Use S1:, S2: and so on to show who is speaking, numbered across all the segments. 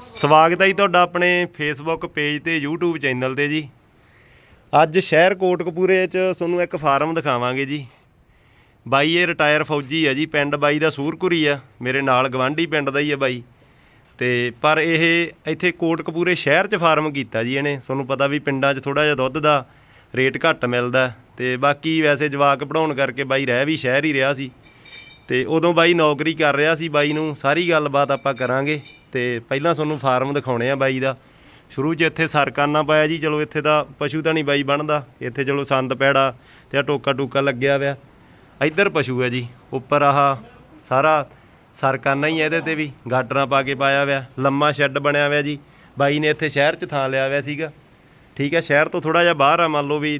S1: ਸਵਾਗਤ ਹੈ ਜੀ ਤੁਹਾਡਾ ਆਪਣੇ ਫੇਸਬੁੱਕ ਪੇਜ ਤੇ, YouTube ਚੈਨਲ ਤੇ ਜੀ। ਅੱਜ ਸ਼ਹਿਰ ਕੋਟਕਪੂਰੇ 'ਚ ਤੁਹਾਨੂੰ ਇੱਕ ਫਾਰਮ ਦਿਖਾਵਾਂਗੇ ਜੀ। ਬਾਈ, ਇਹ ਰਿਟਾਇਰ ਫੌਜੀ ਆ ਜੀ, ਪਿੰਡ ਬਾਈ ਦਾ ਸੂਰਕੁਰੀ ਆ। ਮੇਰੇ ਨਾਲ ਗਵਾਂਢੀ ਪਿੰਡ ਦਾ ਹੀ ਆ ਬਾਈ। ਤੇ ਪਰ ਇਹ ਇੱਥੇ ਕੋਟਕਪੂਰੇ ਸ਼ਹਿਰ 'ਚ ਫਾਰਮ ਕੀਤਾ ਜੀ ਇਹਨੇ। ਤੁਹਾਨੂੰ ਪਤਾ ਵੀ ਪਿੰਡਾਂ 'ਚ ਥੋੜਾ ਜਿਹਾ ਦੁੱਧ ਦਾ ਰੇਟ ਘੱਟ ਮਿਲਦਾ। ਤੇ ਬਾਕੀ ਵੈਸੇ ਜਵਾਕ ਪੜਾਉਣ ਕਰਕੇ ਬਾਈ ਰਹਿ ਵੀ ਸ਼ਹਿਰ ਹੀ ਰਿਹਾ ਸੀ। ਤੇ ਉਦੋਂ ਬਾਈ ਨੌਕਰੀ ਕਰ ਰਿਹਾ ਸੀ ਬਾਈ ਨੂੰ। ਸਾਰੀ ਗੱਲਬਾਤ ਆਪਾਂ ਕਰਾਂਗੇ। ਤੇ ਪਹਿਲਾਂ ਤੁਹਾਨੂੰ ਫਾਰਮ ਦਿਖਾਉਣੇ ਆ ਬਾਈ ਦਾ। ਸ਼ੁਰੂ 'ਚ ਇੱਥੇ ਸਰਕਾਨਾ ਪਾਇਆ ਜੀ, ਚਲੋ ਇੱਥੇ ਤਾਂ ਪਸ਼ੂ ਤਾਂ ਨਹੀਂ ਬਾਈ ਬਣਦਾ। ਇੱਥੇ ਚਲੋ ਸੰਦ ਪੈੜਾ ਤੇ ਆ ਟੋਕਾ ਟੂਕਾ ਲੱਗਿਆ ਹੋਇਆ। ਇੱਧਰ ਪਸ਼ੂ ਹੈ ਜੀ, ਉੱਪਰ ਆਹ ਸਾਰਾ ਸਰਕਾਨਾ ਹੀ ਹੈ ਇਹਦੇ ਤੇ ਵੀ, ਗਾਟਰਾਂ ਪਾ ਕੇ ਪਾਇਆ ਹੋਇਆ, ਲੰਮਾ ਸ਼ੈੱਡ ਬਣਿਆ ਹੋਇਆ ਜੀ। ਬਾਈ ਨੇ ਇੱਥੇ ਸ਼ਹਿਰ 'ਚ ਥਾਂ ਲਿਆ ਹੋਇਆ ਸੀਗਾ। ਠੀਕ ਹੈ ਸ਼ਹਿਰ ਤੋਂ ਥੋੜਾ ਜਿਹਾ ਬਾਹਰ ਆ, ਮੰਨ ਲਓ ਵੀ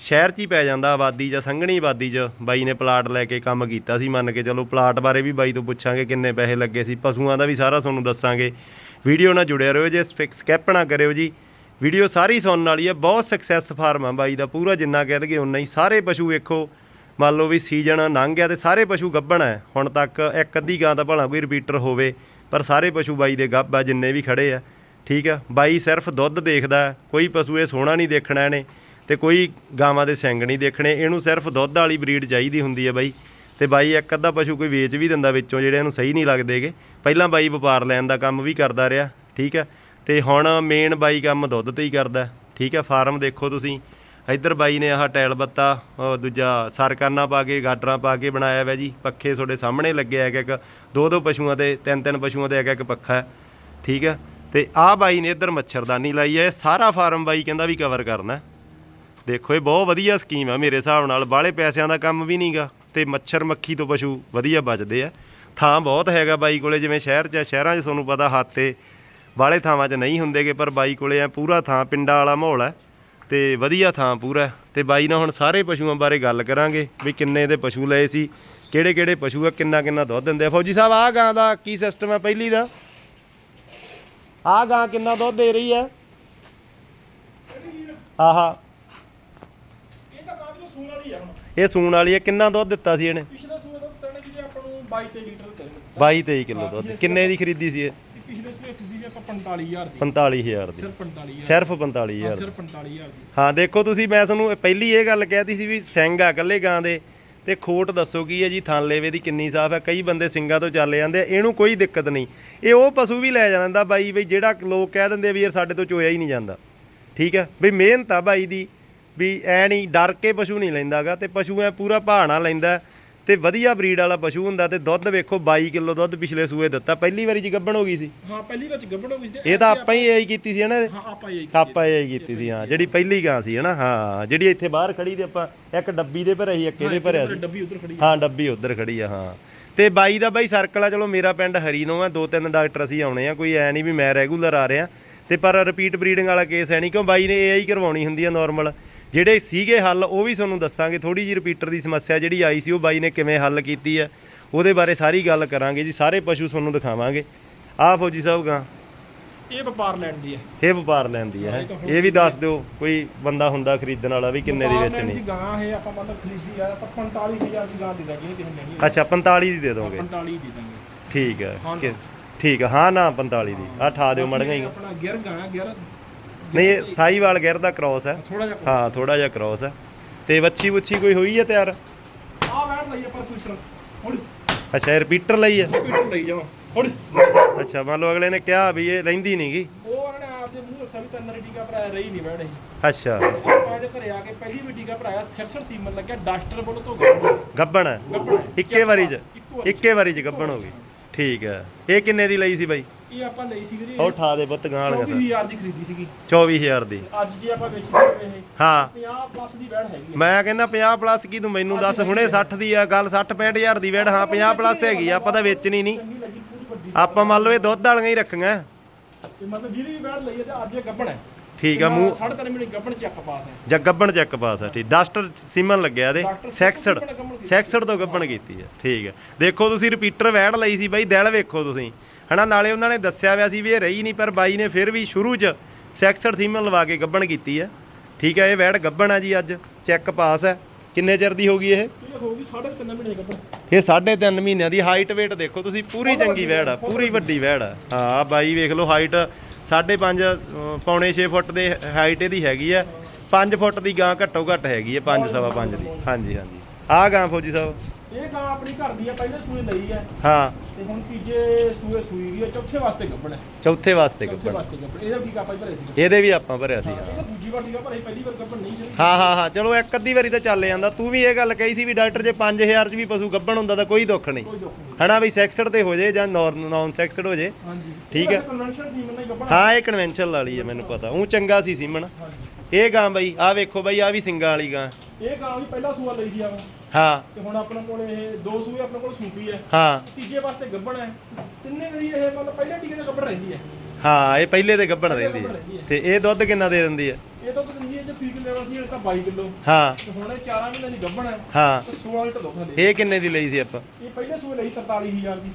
S1: ਸ਼ਹਿਰ 'ਚ ਹੀ ਪੈ ਜਾਂਦਾ ਆਬਾਦੀ ਜਾਂ ਸੰਘਣੀ ਆਬਾਦੀ 'ਚ। ਬਾਈ ਨੇ ਪਲਾਟ ਲੈ ਕੇ ਕੰਮ ਕੀਤਾ ਸੀ ਮੰਨ ਕੇ ਚਲੋ। ਪਲਾਟ ਬਾਰੇ ਵੀ ਬਾਈ ਤੋਂ ਪੁੱਛਾਂਗੇ ਕਿੰਨੇ ਪੈਸੇ ਲੱਗੇ ਸੀ। ਪਸ਼ੂਆਂ ਦਾ ਵੀ ਸਾਰਾ ਤੁਹਾਨੂੰ ਦੱਸਾਂਗੇ। ਵੀਡੀਓ ਨਾਲ ਜੁੜਿਆ ਰਹੋ ਜੇ ਸਕਿਪ ਨਾ ਕਰਿਓ ਜੀ। ਵੀਡੀਓ ਸਾਰੀ ਸੁਣਨ ਵਾਲੀ ਹੈ। ਬਹੁਤ ਸਕਸੈਸ ਫਾਰਮ ਆ ਬਾਈ ਦਾ। ਪੂਰਾ ਜਿੰਨਾ ਕਹਿ ਦਗੇ ਉਨਾ ਹੀ। ਸਾਰੇ ਪਸ਼ੂ ਵੇਖੋ। ਮੰਨ ਲਓ ਵੀ ਸੀਜ਼ਨ ਲੰਘ ਗਿਆ ਤੇ ਸਾਰੇ ਪਸ਼ੂ ਗੱਭਣ ਹੈ। ਹੁਣ ਤੱਕ ਇੱਕ ਅੱਧੀ ਗਾਂ ਤਾਂ ਭਲਾ ਕੋਈ ਰਿਪੀਟਰ ਹੋਵੇ, ਪਰ ਸਾਰੇ ਪਸ਼ੂ ਬਾਈ ਦੇ ਗੱਭ ਆ ਜਿੰਨੇ ਵੀ ਖੜੇ ਆ। ਠੀਕ ਆ? ਬਾਈ ਸਿਰਫ ਦੁੱਧ ਦੇਖਦਾ ਕੋਈ ਪਸ਼ੂ ਇਹ ਸੋਹਣਾ ਨਹੀਂ ਦੇਖਣਾ ਇਹਨੇ। ਤੇ ਕੋਈ ਗਾਵਾਂ ਦੇ ਸਿੰਗ ਨਹੀਂ ਦੇਖਣੇ, ਇਹਨੂੰ ਸਿਰਫ ਦੁੱਧ ਵਾਲੀ ਬਰੀਡ ਚਾਹੀਦੀ ਹੁੰਦੀ ਹੈ ਬਾਈ। ਤੇ ਬਾਈ ਇੱਕ ਅੱਧਾ ਪਸ਼ੂ ਕੋਈ ਵੇਚ ਵੀ ਦਿੰਦਾ ਵਿੱਚੋਂ, ਜਿਹੜੇ ਇਹਨੂੰ ਸਹੀ ਨਹੀਂ ਲੱਗਦੇਗੇ ਪਹਿਲਾਂ ਬਾਈ ਵਪਾਰ ਲੈਣ ਦਾ ਕੰਮ ਵੀ ਕਰਦਾ ਰਿਹਾ, ਠੀਕ ਹੈ। ਤੇ ਹੁਣ ਮੇਨ ਬਾਈ ਕੰਮ ਦੁੱਧ ਤੇ ਹੀ ਕਰਦਾ, ਠੀਕ ਹੈ। ਫਾਰਮ ਦੇਖੋ ਤੁਸੀਂ। ਇੱਧਰ ਬਾਈ ਨੇ ਆਹ ਟੈਲ ਬੱਤਾ ਦੂਜਾ ਸਰਕਾਨਾ ਪਾ ਕੇ ਗਾਡਰਾਂ ਪਾ ਕੇ ਬਣਾਇਆ ਹੋਇਆ ਜੀ। ਪੱਖੇ ਤੁਹਾਡੇ ਸਾਹਮਣੇ ਲੱਗੇ ਆ ਇੱਕ ਦੋ ਦੋ ਪਸ਼ੂਆਂ ਤੇ, ਤਿੰਨ ਤਿੰਨ ਪਸ਼ੂਆਂ ਤੇ ਇੱਕ ਇੱਕ ਪੱਖਾ ਹੈ, ਠੀਕ ਹੈ। ਤੇ ਆਹ ਬਾਈ ਨੇ ਇੱਧਰ ਮੱਛਰਦਾਨੀ ਲਾਈ ਹੈ, ਇਹ ਸਾਰਾ ਫਾਰਮ ਬਾਈ ਕਹਿੰਦਾ ਵੀ ਕਵਰ ਕਰਨਾ ਦੇਖੋ ਇਹ ਬਹੁਤ ਵਧੀਆ ਸਕੀਮ ਆ ਮੇਰੇ ਹਿਸਾਬ ਨਾਲ। ਬਾਹਲੇ ਪੈਸਿਆਂ ਦਾ ਕੰਮ ਵੀ ਨਹੀਂਗਾ ਤੇ ਮੱਛਰ ਮੱਖੀ ਤੋਂ ਪਸ਼ੂ ਵਧੀਆ ਬਚਦੇ ਆ। ਥਾਂ ਬਹੁਤ ਹੈਗਾ ਬਾਈ ਕੋਲੇ ਜਿਵੇਂ ਸ਼ਹਿਰ 'ਚ ਆ, ਸ਼ਹਿਰਾਂ 'ਚ ਤੁਹਾਨੂੰ ਪਤਾ ਹਾਤੇ ਬਾਹਲੇ ਥਾਵਾਂ 'ਚ ਨਹੀਂ ਹੁੰਦੇਗੇ ਪਰ ਬਾਈ ਕੋਲੇ ਆ ਪੂਰਾ ਥਾਂ ਪਿੰਡਾਂ ਵਾਲਾ ਮਾਹੌਲ ਹੈ ਤੇ ਵਧੀਆ ਥਾਂ ਪੂਰਾ। ਹੈ। ਤੇ ਬਾਈ ਨਾਲ ਹੁਣ ਸਾਰੇ ਪਸ਼ੂਆਂ ਬਾਰੇ ਗੱਲ ਕਰਾਂਗੇ ਵੀ ਕਿੰਨੇ ਦੇ ਪਸ਼ੂ ਲਏ ਸੀ ਕਿਹੜੇ ਕਿਹੜੇ ਪਸ਼ੂ ਆ ਕਿੰਨਾ ਕਿੰਨਾ ਦੁੱਧ ਦਿੰਦੇ ਆ। ਫੌਜੀ ਸਾਹਿਬ ਆਹ ਗਾਂ ਦਾ ਕੀ ਸਿਸਟਮ ਹੈ ਪਹਿਲੀ ਦਾ? ਆਹ ਗਾਂ ਕਿੰਨਾ ਦੁੱਧ ਦੇ ਰਹੀ ਹੈ ਆਹਾ
S2: ਇਹ ਤਾਂ ਕਾਫੀ ਸੂਣ ਵਾਲੀ ਆ ਹੁਣ
S1: ਇਹ ਸੂਣ ਵਾਲੀ ਹੈ ਕਿੰਨਾ ਦੁੱਧ ਦਿੱਤਾ ਸੀ ਇਹਨੇ?
S2: ਪਿਛਲੇ ਸੂਏ ਦਾ ਤਣੇ ਜੀ ਆਪਾਂ ਨੂੰ 22 23 ਲੀਟਰ ਦਿੱਤੇ ਨੇ
S1: 22 23 ਕਿਲੋ ਦੁੱਧ। ਕਿੰਨੇ ਦੀ ਖਰੀਦੀ ਸੀ ਇਹ?
S2: ਪਿਛਲੇ ਸੂਏ ਖਰੀਦੀ ਸੀ ਆਪਾਂ 45000 ਦੀ।
S1: 45000 ਦੀ।
S2: ਸਿਰਫ 45000
S1: ਸਿਰਫ
S2: ਹਾਂ
S1: 45000
S2: ਸਿਰਫ 45000 ਦੀ।
S1: ਹਾਂ ਦੇਖੋ ਤੁਸੀਂ ਮੈਂ ਤੁਹਾਨੂੰ ਪਹਿਲੀ ਇਹ ਗੱਲ ਕਹਿਤੀ ਸੀ ਵੀ ਸਿੰਘ ਆ ਇਕੱਲੇ ਗਾਂ ਦੇ। ਤੇ ਖੋਟ ਦੱਸੋ ਕੀ ਹੈ ਜੀ ਥਣ ਲੇਵੇ ਦੀ ਕਿੰਨੀ ਸਾਫ਼ ਹੈ। ਕਈ ਬੰਦੇ ਸਿੰਘਾਂ ਤੋਂ ਚੱਲ ਜਾਂਦੇ ਆ ਇਹਨੂੰ ਕੋਈ ਦਿੱਕਤ ਨਹੀਂ। ਇਹ ਉਹ ਪਸ਼ੂ ਵੀ ਲੈ ਜਾਂਦਾ ਬਾਈ ਬਈ ਜਿਹੜਾ ਲੋਕ ਕਹਿ ਦਿੰਦੇ ਵੀ ਯਾਰ ਸਾਡੇ ਤੋਂ ਚੋਇਆ ਹੀ ਨਹੀਂ ਜਾਂਦਾ। ਠੀਕ ਹੈ? ਬਈ ਮਿਹਨਤ ਆ ਬਾਈ ਦੀ। ਵੀ ਐ ਨਹੀਂ ਡਰ ਕੇ ਪਸ਼ੂ ਨਹੀਂ ਲੈਂਦਾਗਾ ਤੇ ਪਸ਼ੂ ਐ ਪੂਰਾ ਭਾਣਾ ਲੈਂਦਾ ਤੇ ਵਧੀਆ ਬਰੀਡ ਵਾਲਾ ਪਸ਼ੂ ਹੁੰਦਾ ਤੇ ਦੁੱਧ ਵੇਖੋ 22 ਕਿਲੋ ਦੁੱਧ ਪਿਛਲੇ ਸੂਏ ਦਿੱਤਾ ਪਹਿਲੀ ਵਾਰੀ ਚ ਗੱਭਣ ਹੋ ਗਈ ਸੀ।
S2: ਹਾਂ ਪਹਿਲੀ ਵਿੱਚ ਗੱਭਣ ਹੋ ਗਈ ਸੀ
S1: ਇਹ ਤਾਂ ਆਪਾਂ ਹੀ ਐਂ ਕੀਤੀ ਸੀ ਹਨਾ?
S2: ਹਾਂ ਆਪਾਂ ਇਹ
S1: ਆਪਾਂ ਇਹ ਕੀਤੀ ਸੀ ਹਾਂ ਜਿਹੜੀ ਪਹਿਲੀ ਗਾਂ ਸੀ ਹਨਾ? ਹਾਂ ਜਿਹੜੀ ਇੱਥੇ ਬਾਹਰ ਖੜੀ ਤੇ ਆਪਾਂ ਇੱਕ ਡੱਬੀ ਦੇ ਭਰਿਆ ਸੀ ਇੱਕ ਇਹਦੇ ਭਰਿਆ ਸੀ।
S2: ਡੱਬੀ ਉਧਰ ਖੜੀ
S1: ਹਾਂ ਡੱਬੀ ਉਧਰ ਖੜੀ ਆ ਹਾਂ। ਤੇ ਬਾਈ ਦਾ ਬਾਈ ਸਰਕਲ ਆ ਚਲੋ ਮੇਰਾ ਪਿੰਡ ਹਰੀਨੋ ਆ ਦੋ ਤਿੰਨ ਡਾਕਟਰ ਅਸੀਂ ਆਉਣੇ ਆ ਕੋਈ ਐ ਨਹੀਂ ਵੀ ਮੈਂ ਰੈਗੂਲਰ ਆ ਰਿਹਾ। ਤੇ ਪਰ ਰਿਪੀਟ ਬਰੀਡਿੰਗ ਵਾਲਾ ਕੇਸ ਹੈ ਨਹੀਂ ਕਿਉਂ ਬਾਈ ਨੇ ਏਆਈ ਕਰਵਾਉਣੀ ਹੁੰਦੀ ਆ ਨਾਰਮਲ ਜਿਹੜੇ ਸੀਗੇ ਹੱਲ ਉਹ ਵੀ ਤੁਹਾਨੂੰ ਦੱਸਾਂਗੇ। ਥੋੜੀ ਜਿਹੀ ਰਿਪੀਟਰ ਦੀ ਸਮੱਸਿਆ ਜਿਹੜੀ ਆਈ ਸੀ ਉਹ ਬਾਈ ਨੇ ਕਿਵੇਂ ਹੱਲ ਕੀਤੀ ਆ ਉਹਦੇ ਬਾਰੇ ਸਾਰੀ ਗੱਲ ਕਰਾਂਗੇ ਜੀ। ਸਾਰੇ ਪਸ਼ੂ ਤੁਹਾਨੂੰ ਦਿਖਾਵਾਂਗੇ। ਆਹ ਫੌਜੀ ਸਾਹਿਬ ਗਾਂ।
S2: ਇਹ ਵਪਾਰ ਲੈਣ ਦੀ ਹੈ।
S1: ਇਹ ਵਪਾਰ ਲੈਂਦੀ ਹੈ। ਇਹ ਵੀ ਦੱਸ ਦਿਓ ਕੋਈ ਬੰਦਾ ਹੁੰਦਾ ਖਰੀਦਣ ਵਾਲਾ ਵੀ ਕਿੰਨੇ ਦੀ
S2: ਲੈਣ
S1: ਵੇਚਣੀ।
S2: ਦੀ ਗਾਂ ਇਹ ਆਪਾਂ ਮਤਲਬ ਖਰੀਦੀ ਆ ਆਪਾਂ 45000 ਦੀ ਗਾਂ ਦੇ ਦਾਂਗੇ ਕਿਸੇ ਨੇ ਲੈਣੀ
S1: ਅੱਛਾ 45 ਦੀ ਦੇ ਦੋਗੇ?
S2: 45 ਦੀ ਦਾਂਗੇ।
S1: ਠੀਕ ਹੈ
S2: ਹਾਂ।
S1: ਠੀਕ ਹੈ ਹਾਂ ਨਾ 45 ਦੀ। ਆ ਠਾ ਦਿਓ ਮੜੀਆਂ ਹੀ।
S2: ਆਪਣਾ ਗਿਰ ਗਾਂ ਗਿਰ
S1: ਨਹੀਂ ਇਹ ਸਾਈਵਾਲ ਗਿਰ ਦਾ ਕ੍ਰਾਸ ਹੈ।
S2: ਥੋੜਾ ਜਿਹਾ
S1: ਹਾਂ ਥੋੜਾ ਜਿਹਾ ਕ੍ਰਾਸ ਹੈ। ਤੇ ਵੱਛੀ ਵੁੱਛੀ ਕੋਈ ਹੋਈ ਹੈ ਤਿਆਰ?
S2: ਆ ਵੈਣ ਲਈ ਆਪਾਂ ਹੁਣ।
S1: ਅੱਛਾ ਇਹ ਰਿਪੀਟਰ ਲਈ ਹੈ?
S2: ਸਵਿਸਟਰ ਲਈ ਜਾਵਾਂ। ਹੁਣ।
S1: ਅੱਛਾ ਮੰਨ ਲਓ ਅਗਲੇ ਨੇ ਕਿਹਾ ਵੀ ਇਹ ਰਹਿੰਦੀ ਨਹੀਂਗੀ
S2: ਉਹ ਉਹਨਾਂ ਨੇ ਆਪਦੇ ਮੂੰਹ ਦੱਸਿਆ ਵੀ ਤਿੰਨ ਟੀਕਾ ਭਰਾਇਆ ਰਹੀ ਨਹੀਂ ਇਹ।
S1: ਅੱਛਾ।
S2: ਆਪਾਂ ਇਹਦੇ ਘਰੇ ਆ ਕੇ ਪਹਿਲੀ ਵੀ ਟੀਕਾ ਭਰਾਇਆ 66 ਸੀਮਨ ਲੱਗਿਆ ਡਾਕਟਰ ਬੋਲ ਤੋਂ ਗੱਭਣ
S1: ਗੱਬਣ ਹੈ?
S2: ਗੱਭਣ ਹੈ।
S1: ਇੱਕੇ ਵਾਰੀ ਚ?
S2: ਇੱਕੋ ਵਾਰੀ।
S1: ਇੱਕੇ ਵਾਰੀ ਚ ਗੱਬਣ ਹੋ ਗਈ। ਠੀਕ ਹੈ। ਇਹ ਕਿੰਨੇ ਦੀ ਲਈ ਸੀ ਬਾਈ?
S2: ਇਹ ਆਪਾਂ ਲਈ ਸੀ ਵੀਰੇ
S1: ਉਹ ਠਾ ਦੇ ਪੁੱਤ ਗਾਂ ਸਰ
S2: 24000 ਦੀ ਖਰੀਦੀ ਸੀਗੀ।
S1: 24000 ਦੀ।
S2: ਅੱਜ ਜੇ ਆਪਾਂ ਵੇਚੀ ਹੋਵੇ ਇਹ
S1: ਹਾਂ।
S2: 50 ਪਲੱਸ ਦੀ ਵੈਣ ਹੈਗੀ
S1: ਮੈਂ ਕਹਿੰਦਾ 50 ਪਲੱਸ ਕੀ ਤੂੰ ਮੈਨੂੰ ਦੱਸ ਹੁਣੇ 60 ਦੀ ਆ ਗੱਲ 60 65000 ਦੀ ਵੇੜ ਹਾਂ 50 ਪਲੱਸ ਹੈਗੀ ਆ, ਆਪਾਂ ਤਾਂ ਵੇਚਣੀ ਨਹੀਂ। ਆਪਾਂ ਮੰਨ ਲਓ ਇਹ ਦੁੱਧ ਵਾਲੀਆਂ ਹੀ ਰੱਖੀਆਂ।
S2: ਤੇ ਮਤਲਬ ਜਿਹਦੀ ਵੀ ਵੈਣ ਲਈ ਹੈ ਤੇ ਅੱਜ ਇਹ ਗੱਭਣ ਹੈ।
S1: ਠੀਕ ਆ ਮੂੰਹ
S2: ਸਾਢੇ ਤਿੰਨ ਮਹੀਨੇ ਗੱਭਣ ਚੱਕ ਪਾਸ ਹੈ
S1: ਜਾਂ ਗੱਬਣ ਚੈੱਕ ਪਾਸ ਆ ਠੀਕ। ਡਸਟਰ ਸੀਮਨ ਲੱਗਿਆ ਇਹਦੇ। ਸੈਕਸਡ। ਸੈਕਸਡ ਤੋਂ ਗੱਬਣ ਕੀਤੀ ਹੈ ਠੀਕ ਹੈ ਦੇਖੋ ਤੁਸੀਂ ਰਿਪੀਟਰ ਵੈੜ ਲਈ ਸੀ ਬਾਈ ਦਿਲ ਵੇਖੋ ਤੁਸੀਂ। ਹਨਾ ਨਾਲੇ ਉਹਨਾਂ ਨੇ ਦੱਸਿਆ ਹੋਇਆ ਸੀ ਵੀ ਇਹ ਰਹੀ ਨਹੀਂ ਪਰ ਬਾਈ ਨੇ ਫਿਰ ਵੀ ਸ਼ੁਰੂ 'ਚ ਸੈਕਸਡ ਸੀਮਨ ਲਵਾ ਕੇ ਗੱਬਣ ਕੀਤੀ ਹੈ। ਠੀਕ ਹੈ ਇਹ ਵੈੜ ਗੱਬਣ ਆ ਜੀ ਅੱਜ ਚੈੱਕ ਪਾਸ ਹੈ। ਕਿੰਨੇ ਚਿਰ ਦੀ ਹੋਗੀ ਇਹ?
S2: ਇਹ ਹੋਊਗੀ 3.5 ਮਹੀਨੇ ਕੱਪੜ
S1: ਇਹ 3.5 ਮਹੀਨਿਆਂ ਦੀ ਹਾਈਟ weight ਦੇਖੋ ਤੁਸੀਂ ਪੂਰੀ ਚੰਗੀ ਵੈੜ ਆ ਪੂਰੀ ਵੱਡੀ ਵੈੜ ਆ। ਹਾਂ ਬਾਈ ਵੇਖ ਲਓ ਹਾਈਟ 5.5 ਪੌਣੇ 6 ਫੁੱਟ ਦੇ ਹਾਈਟ ਇਹਦੀ ਹੈਗੀ ਆ 5 ਫੁੱਟ ਦੀ ਗਾਂ ਘੱਟੋ ਘੱਟ ਹੈਗੀ ਹੈ 5 ਸਵਾ 5 ਦੀ। ਹਾਂਜੀ ਹਾਂਜੀ। ਆਹ ਗਾਂ ਫੌਜੀ ਸਾਹਿਬ।
S2: ਇਹ ਗਾਂ ਆਪਣੀ ਘਰ ਦੀ ਆ ਪਹਿਲੇ ਸੂਏ ਲਈ ਹੈ
S1: ਹਾਂ।
S2: ਤੇ ਹੁਣ ਤੀਜੇ ਸੂਏ ਸੂਈ ਗਈ ਹੈ ਚੌਥੇ ਵਾਸਤੇ ਗੱਬਣ ਹੈ
S1: ਚੌਥੇ ਵਾਸਤੇ
S2: ਚੌਥੇ
S1: ਗੱਬਣ
S2: ਵਾਸਤੇ ਗੱਬਣ ਇਹਦਾ ਕੀ ਆਪਾਂ ਹੀ ਭਰੇ ਸੀ
S1: ਇਹਦੇ ਵੀ ਆਪਾਂ ਭਰਿਆ ਸੀ
S2: ਇਹ ਤਾਂ ਦੂਜੀ ਵਾਰ ਟੀਕਾ ਭਰੇ ਪਹਿਲੀ ਵਾਰ ਗੱਬਣ ਨਹੀਂ ਸੀ।
S1: ਹਾਂ ਹਾਂ ਹਾਂ। ਚਲੋ ਇੱਕ ਅੱਧੀ ਵਾਰੀ ਤਾਂ ਚੱਲ ਜਾਂਦਾ। ਤੂੰ ਵੀ ਇਹ ਗੱਲ ਕਹੀ ਸੀ ਵੀ ਡਾਕਟਰ ਜੇ 5000 ਚ ਵੀ ਪਸ਼ੂ ਗੱਬਣ ਹੁੰਦਾ ਤਾਂ ਕੋਈ ਦੁੱਖ ਨਹੀਂ।
S2: ਕੋਈ ਦੁੱਖ ਨਹੀਂ।
S1: ਹਨਾ ਵੀ ਸੈਕਸਡ ਤੇ ਹੋ ਜੇ ਜਾਂ ਨਾਨ ਸੈਕਸਡ ਹੋ ਜੇ।
S2: ਹਾਂਜੀ।
S1: ਠੀਕ ਹੈ।
S2: ਕਨਵੈਨਸ਼ਨ ਸੀ ਮੈਨੂੰ ਗੱਬਣ
S1: ਹਾਂ ਇਹ ਕਨਵੈਨਸ਼ਨ ਵਾਲੀ ਹੈ ਮੈਨੂੰ ਪਤਾ। ਉਹ ਚੰਗਾ ਸੀ
S2: ਹਾਂਜੀ।
S1: ਇਹ ਗਾਂ ਬਈ ਆਹ ਵੇਖੋ ਬਈ ਆਹ ਵੀ ਸਿੰਗਾਂ ਵਾਲੀ ਗਾਂ।
S2: ਇਹ ਗਾਂ ਵੀ ਪਹਿਲਾ ਸੂਆ ਲਈ ਸੀ ਆਪਾਂ।
S1: ਹਾਂ।
S2: ਤੇ ਹੁਣ ਆਪਣੇ ਕੋਲ ਇਹ ਦੋ ਸੂਏ ਆਪਣੇ ਕੋਲ ਸੂਪੀ ਹੈ।
S1: ਹਾਂ।
S2: ਤੀਜੇ ਵਾਸਤੇ ਗੱਬਣ ਹੈ। ਤਿੰਨੇ ਵਾਰੀ ਇਹ ਮਤਲਬ ਪਹਿਲੇ ਟੀਕੇ ਤੇ ਗੱਬਣ ਰਹਿੰਦੀ ਹੈ।
S1: ਹਾਂ ਇਹ ਪਹਿਲੇ ਤੇ ਗੱਭਣ ਰਹਿੰਦੀ ਹੈ। ਤੇ ਇਹ ਦੁੱਧ ਕਿੰਨਾ ਦੇ ਦਿੰਦੀ ਹੈ?
S2: ਇਹ ਤਾਂ ਦਿੰਦੀ ਹੈ ਜੇ ਫੀਕ ਲੈਵਲ ਸੀ ਇਹ ਤਾਂ 22 ਕਿਲੋ।
S1: ਹਾਂ।
S2: ਤੇ ਹੁਣ ਇਹ 4 ਮਹੀਨੇ ਦੀ ਗੱਬਣ ਹੈ।
S1: ਹਾਂ।
S2: ਤੇ 16 ਲੀਟਰ ਦੁੱਧ ਹਲੇ
S1: ਇਹ ਕਿੰਨੇ ਦੀ ਲਈ ਸੀ ਆਪਾਂ?
S2: ਇਹ ਪਹਿਲੇ ਸੂਏ ਲਈ 47000 ਦੀ।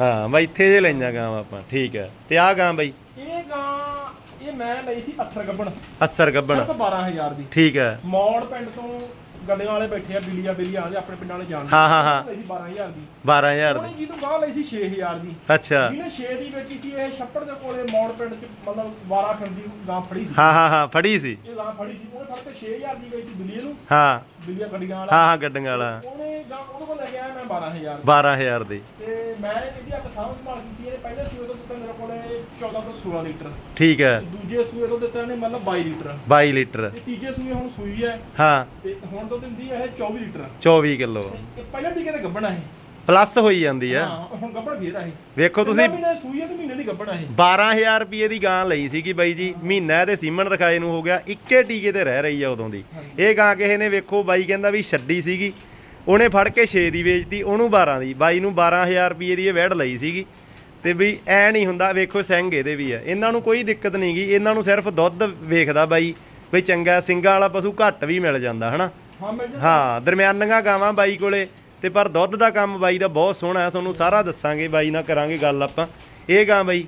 S1: ਹਾਂ ਬਈ ਇੱਥੇ ਜੇ ਲੈਂਦਾ ਗਾਂ ਆਪਾਂ ਠੀਕ ਹੈ। ਤੇ ਆਹ ਗਾਂ ਬਈ?
S2: ਇਹ ਗਾਂ ਇਹ ਮੈਂ ਲਈ ਸੀ ਅਸਰ ਗੱਬਣ।
S1: ਅਸਰ ਗੱਭਣ
S2: ਸਿਰਫ 12000 ਦੀ।
S1: ਠੀਕ ਹੈ।
S2: ਮੌੜ ਪਿੰਡ ਤੋਂ ਗੱਡੀਆਂ ਵਾਲੇ ਬੈਠੇ ਆ ਬਿਲੀਆ ਬਿਲੀਆ ਆਦੇ ਆਪਣੇ ਪਿੰਡਾਂ ਵਾਲੇ ਜਾਣਦੇ
S1: ਹਾਂ, ਹਾਂ, ਹਾਂ।
S2: ਲਈ ਸੀ 12000 ਦੀ।
S1: 12000
S2: ਉਹਨੇ
S1: ਦੀ।
S2: ਜੀ ਤੋਂ ਗਾਂ ਲਈ ਸੀ? 6000 ਦੀ।
S1: ਅੱਛਾ।
S2: ਜਿਹਨੇ 6 ਦੀ ਵੇਚੀ ਸੀ ਇਹ ਛੱਪੜ ਦੇ ਕੋਲੇ ਮੌੜ ਪਿੰਡ ਚ ਮਤਲਬ 12 ਖੰਡ ਗਾਂ ਫੜੀ ਸੀ।
S1: ਹਾਂ ਹਾਂ ਹਾਂ ਫੜੀ ਸੀ।
S2: ਇਹ ਗਾਂ ਫੜੀ ਸੀ। ਉਹਨੇ ਫੜ ਕੇ 6000 ਦੀ ਵੇਚੀ ਬਿਲੀਏ ਨੂੰ।
S1: ਹਾਂ।
S2: ਬਿਲੀਆ ਗੱਡੀਆਂ ਵਾਲਾ।
S1: ਹਾਂ ਹਾਂ ਗੱਡੀਆਂ ਵਾਲਾ।
S2: ਉਹਨੇ ਗਾਂ ਉਹਦੇ ਕੋਲ ਲੈ ਕੇ ਆਇਆ ਮੈਂ 12000
S1: 12000 ਦੀ।
S2: ਤੇ ਮੈਂ ਇਹਦੀ ਇੱਕ ਸਾਂਭ ਸੰਭਾਲ ਕੀਤੀ ਇਹਨੇ ਪਹਿਲੇ ਸੂਏ ਤੋਂ ਦਿੱਤਾ ਮੇਰੇ ਕੋਲੇ 14 ਤੋਂ 16 ਲੀਟਰ।
S1: ਠੀਕ ਹੈ।
S2: ਦੂਜੇ ਸੂਏ ਤੋਂ ਦਿੱਤਾ ਇਹਨੇ ਮਤਲਬ 22 ਲੀਟਰ।
S1: 22 ਲੀਟਰ।
S2: ਤੇ ਤੀਜੇ ਸੂਏ ਹੁਣ ਸੂਈ ਹੈ।
S1: ਹਾਂ।
S2: ਤੇ ਹੁਣ ਤੋਂ ਦਿੰਦੀ ਹੈ ਇਹ 24 ਲੀਟਰ
S1: 24 ਕਿਲੋ।
S2: ਇਹ ਪਹਿਲਾਂ ਟੀਕੇ ਤੇ ਗੱਬਣਾ ਹੈ
S1: ਪਲੱਸ ਹੋਈ ਜਾਂਦੀ ਹਾਂ
S2: ਹੁਣ ਗੱਬਣ ਫੇਰ ਆਹੀ
S1: ਵੇਖੋ ਤੁਸੀਂ
S2: ਮਹੀਨੇ ਸੂਈ ਤੇ ਮਹੀਨੇ ਦੀ ਗੱਬਣਾ ਹੈ
S1: 12000 ਰੁਪਏ ਦੀ ਗਾਂ ਲਈ ਸੀਗੀ ਬਾਈ ਜੀ ਮਹੀਨਾ ਇਹਦੇ ਸੀਮਨ ਰਖਾਏ ਨੂੰ ਹੋ ਗਿਆ ਇੱਕੇ ਟੀਕੇ ਤੇ ਰਹਿ ਰਹੀ ਆ ਉਦੋਂ ਦੀ। ਇਹ ਗਾਂ ਕਿਸੇ ਨੇ ਵੇਖੋ ਬਾਈ ਕਹਿੰਦਾ ਵੀ ਛੱਡੀ ਸੀਗੀ। ਉਹਨੇ ਫੜ ਕੇ 6 ਦੀ ਵੇਚਤੀ ਉਹਨੂੰ 12 ਦੀ। ਬਾਈ ਨੂੰ 12000 ਰੁਪਏ ਦੀ ਇਹ ਵੈੜ ਲਈ ਸੀਗੀ। ਤੇ ਵੀ ਐ ਨਹੀਂ ਹੁੰਦਾ ਵੇਖੋ ਸਿੰਘ ਇਹਦੇ ਵੀ ਆ। ਇਹਨਾਂ ਨੂੰ ਕੋਈ ਦਿੱਕਤ ਨਹੀਂ ਗੀ ਇਹਨਾਂ ਨੂੰ ਸਿਰਫ ਦੁੱਧ ਵੇਖਦਾ ਬਾਈ। ਵੀ ਚੰਗਾ ਸਿੰਘਾਂ ਵਾਲਾ ਪਸ਼ੂ ਘੱਟ ਵੀ ਮਿਲ ਜਾਂਦਾ ਹਨਾ?
S2: ਹਾਂ
S1: ਦਰਮਿਆਨੀਆਂ ਗਾਵਾਂ ਬਾਈ ਕੋਲੇ। ਤੇ ਪਰ ਦੁੱਧ ਦਾ ਕੰਮ ਬਾਈ ਦਾ ਬਹੁਤ ਸੋਹਣਾ ਹੈ ਤੁਹਾਨੂੰ ਸਾਰਾ ਦੱਸਾਂਗੇ ਬਾਈ ਨਾਲ ਕਰਾਂਗੇ ਗੱਲ ਆਪਾਂ। ਇਹ ਗਾਂ ਬਾਈ।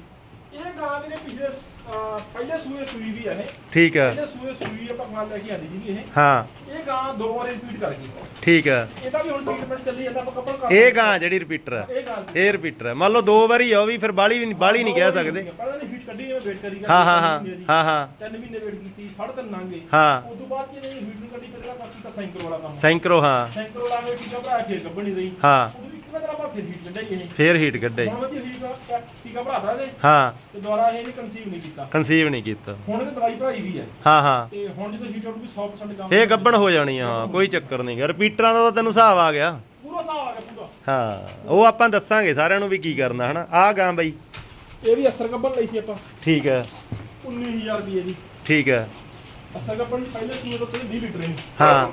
S2: ਇਹ ਗਾਂ ਵੀਰੇ ਪਿਛਲੇ ਪਹਿਲੇ ਸੂਏ ਸੂਈ ਵੀ ਹੈ ਇਹ।
S1: ਠੀਕ ਹੈ
S2: ਪਹਿਲੇ ਸੂਏ ਸੂਈ ਆਪਾਂ ਗਾਂ ਲੈ ਕੇ ਆਂਦੀ ਸੀਗੀ ਇਹ।
S1: ਹਾਂ।
S2: ਇਹ ਗਾਂ ਦੋ ਵਾਰੀ ਰਿਪੀਟ ਕਰ ਗਈ।
S1: ਠੀਕ ਹੈ
S2: ਇਹਦਾ ਵੀ ਹੁਣ ਟ੍ਰੀਟਮੈਂਟ ਚੱਲੀ ਜਾਂਦਾ ਆਪਾਂ ਕੱਪੜ ਕਰ
S1: ਇਹ ਗਾਂ ਜਿਹੜੀ ਰਿਪੀਟਰ ਹੈ
S2: ਇਹ ਗਾਂ
S1: ਇਹ ਰਿਪੀਟਰ ਹੈ ਮੰਨ ਲਓ ਦੋ ਵਾਰੀ ਆ ਉਹ ਵੀ ਫਿਰ ਬਾਲੀ ਵੀ ਬਾਲੀ ਨਹੀਂ ਕਹਿ ਸਕਦੇ।
S2: ਪਹਿਲਾਂ ਨੇ ਹੀਟ ਕੱਢੀ ਮੈਂ ਵੇਟ ਕਰੀ ਗਿਆ
S1: ਹਾਂ ਹਾਂ ਹਾਂ ਹਾਂ ਹਾਂ।
S2: ਤਿੰਨ ਮਹੀਨੇ ਵੇਟ ਕੀਤੀ ਸਾਢੇ ਤਿੰਨ ਲੰਘ ਗਏ।
S1: ਹਾਂ।
S2: ਉਸ ਤੋਂ ਬਾਅਦ ਜਿਹਨੇ ਹੀਟ ਨੂੰ ਕੱਢੀ ਪਹਿਲਾਂ ਬਾਕੀ ਤਾਂ ਸੈਂਕਰ ਵਾਲਾ ਕੰਮ
S1: ਸੈਂਕਰੋ ਹਾਂ।
S2: ਸੈਂਕਰ ਵਾਲਾ ਨੇ ਟੀਕਾ ਭਰਾ ਕੇ ਗੱਬਣੀ ਰਹੀ
S1: ਹਾਂ।
S2: ਵੀ ਆਪਾਂ ਫਿਰ ਹੀਟ ਕੱਢਾਈ ਇਹ
S1: ਫੇਰ ਹੀਟ ਕੱਢੇ
S2: ਹੁਣ ਵਧੀਆ ਹੀਟ ਟੀਕਾ ਭਰਾਦਾ ਇਹਦੇ।
S1: ਹਾਂ।
S2: ਤੇ ਦੁਬਾਰਾ ਇਹ ਨਹੀਂ ਕੀਤਾ।
S1: ਕਨਸੀਵ ਨਹੀਂ ਕੀਤਾ।
S2: ਹੁਣ ਇਹਨੇ ਦਵਾਈ ਭਰਾਈ ਵੀ ਹੈ।
S1: ਹਾਂ ਹਾਂ।
S2: ਤੇ ਹੁਣ ਜਦੋਂ ਹੀਟ ਆਊਟ ਵੀ 100% ਕੰਮ
S1: ਇਹ ਗੱਬਣ ਹੋ ਜਾਣੀ ਆ ਹਾਂ ਕੋਈ ਚੱਕਰ ਨਹੀਂ ਰਿਪੀਟਰਾਂ ਦਾ ਤਾਂ ਤੈਨੂੰ ਹਿਸਾਬ ਆ ਗਿਆ।
S2: ਪੂਰਾ ਹਿਸਾਬ ਆ ਗਿਆ ਪੂਰਾ।
S1: ਹਾਂ ਉਹ ਆਪਾਂ ਦੱਸਾਂਗੇ ਸਾਰਿਆਂ ਨੂੰ ਵੀ ਕੀ ਕਰਨਾ ਹਨਾ? ਆਹ ਗਾਂ ਬਾਈ।
S2: ਇਹ ਵੀ ਅਸਰ ਗੱਬਣ ਲਈ ਸੀ ਆਪਾਂ।
S1: ਠੀਕ ਹੈ।
S2: 19000 ਰੁਪਏ ਦੀ।
S1: ਠੀਕ ਹੈ।
S2: ਅਸਰ ਗੱਬਣ ਦੀ ਪਹਿਲੇ ਸੂਏ ਤੋਂ ਪਹਿਲੇ 20 ਲੀਟਰ ਨੇ
S1: ਹਾਂ।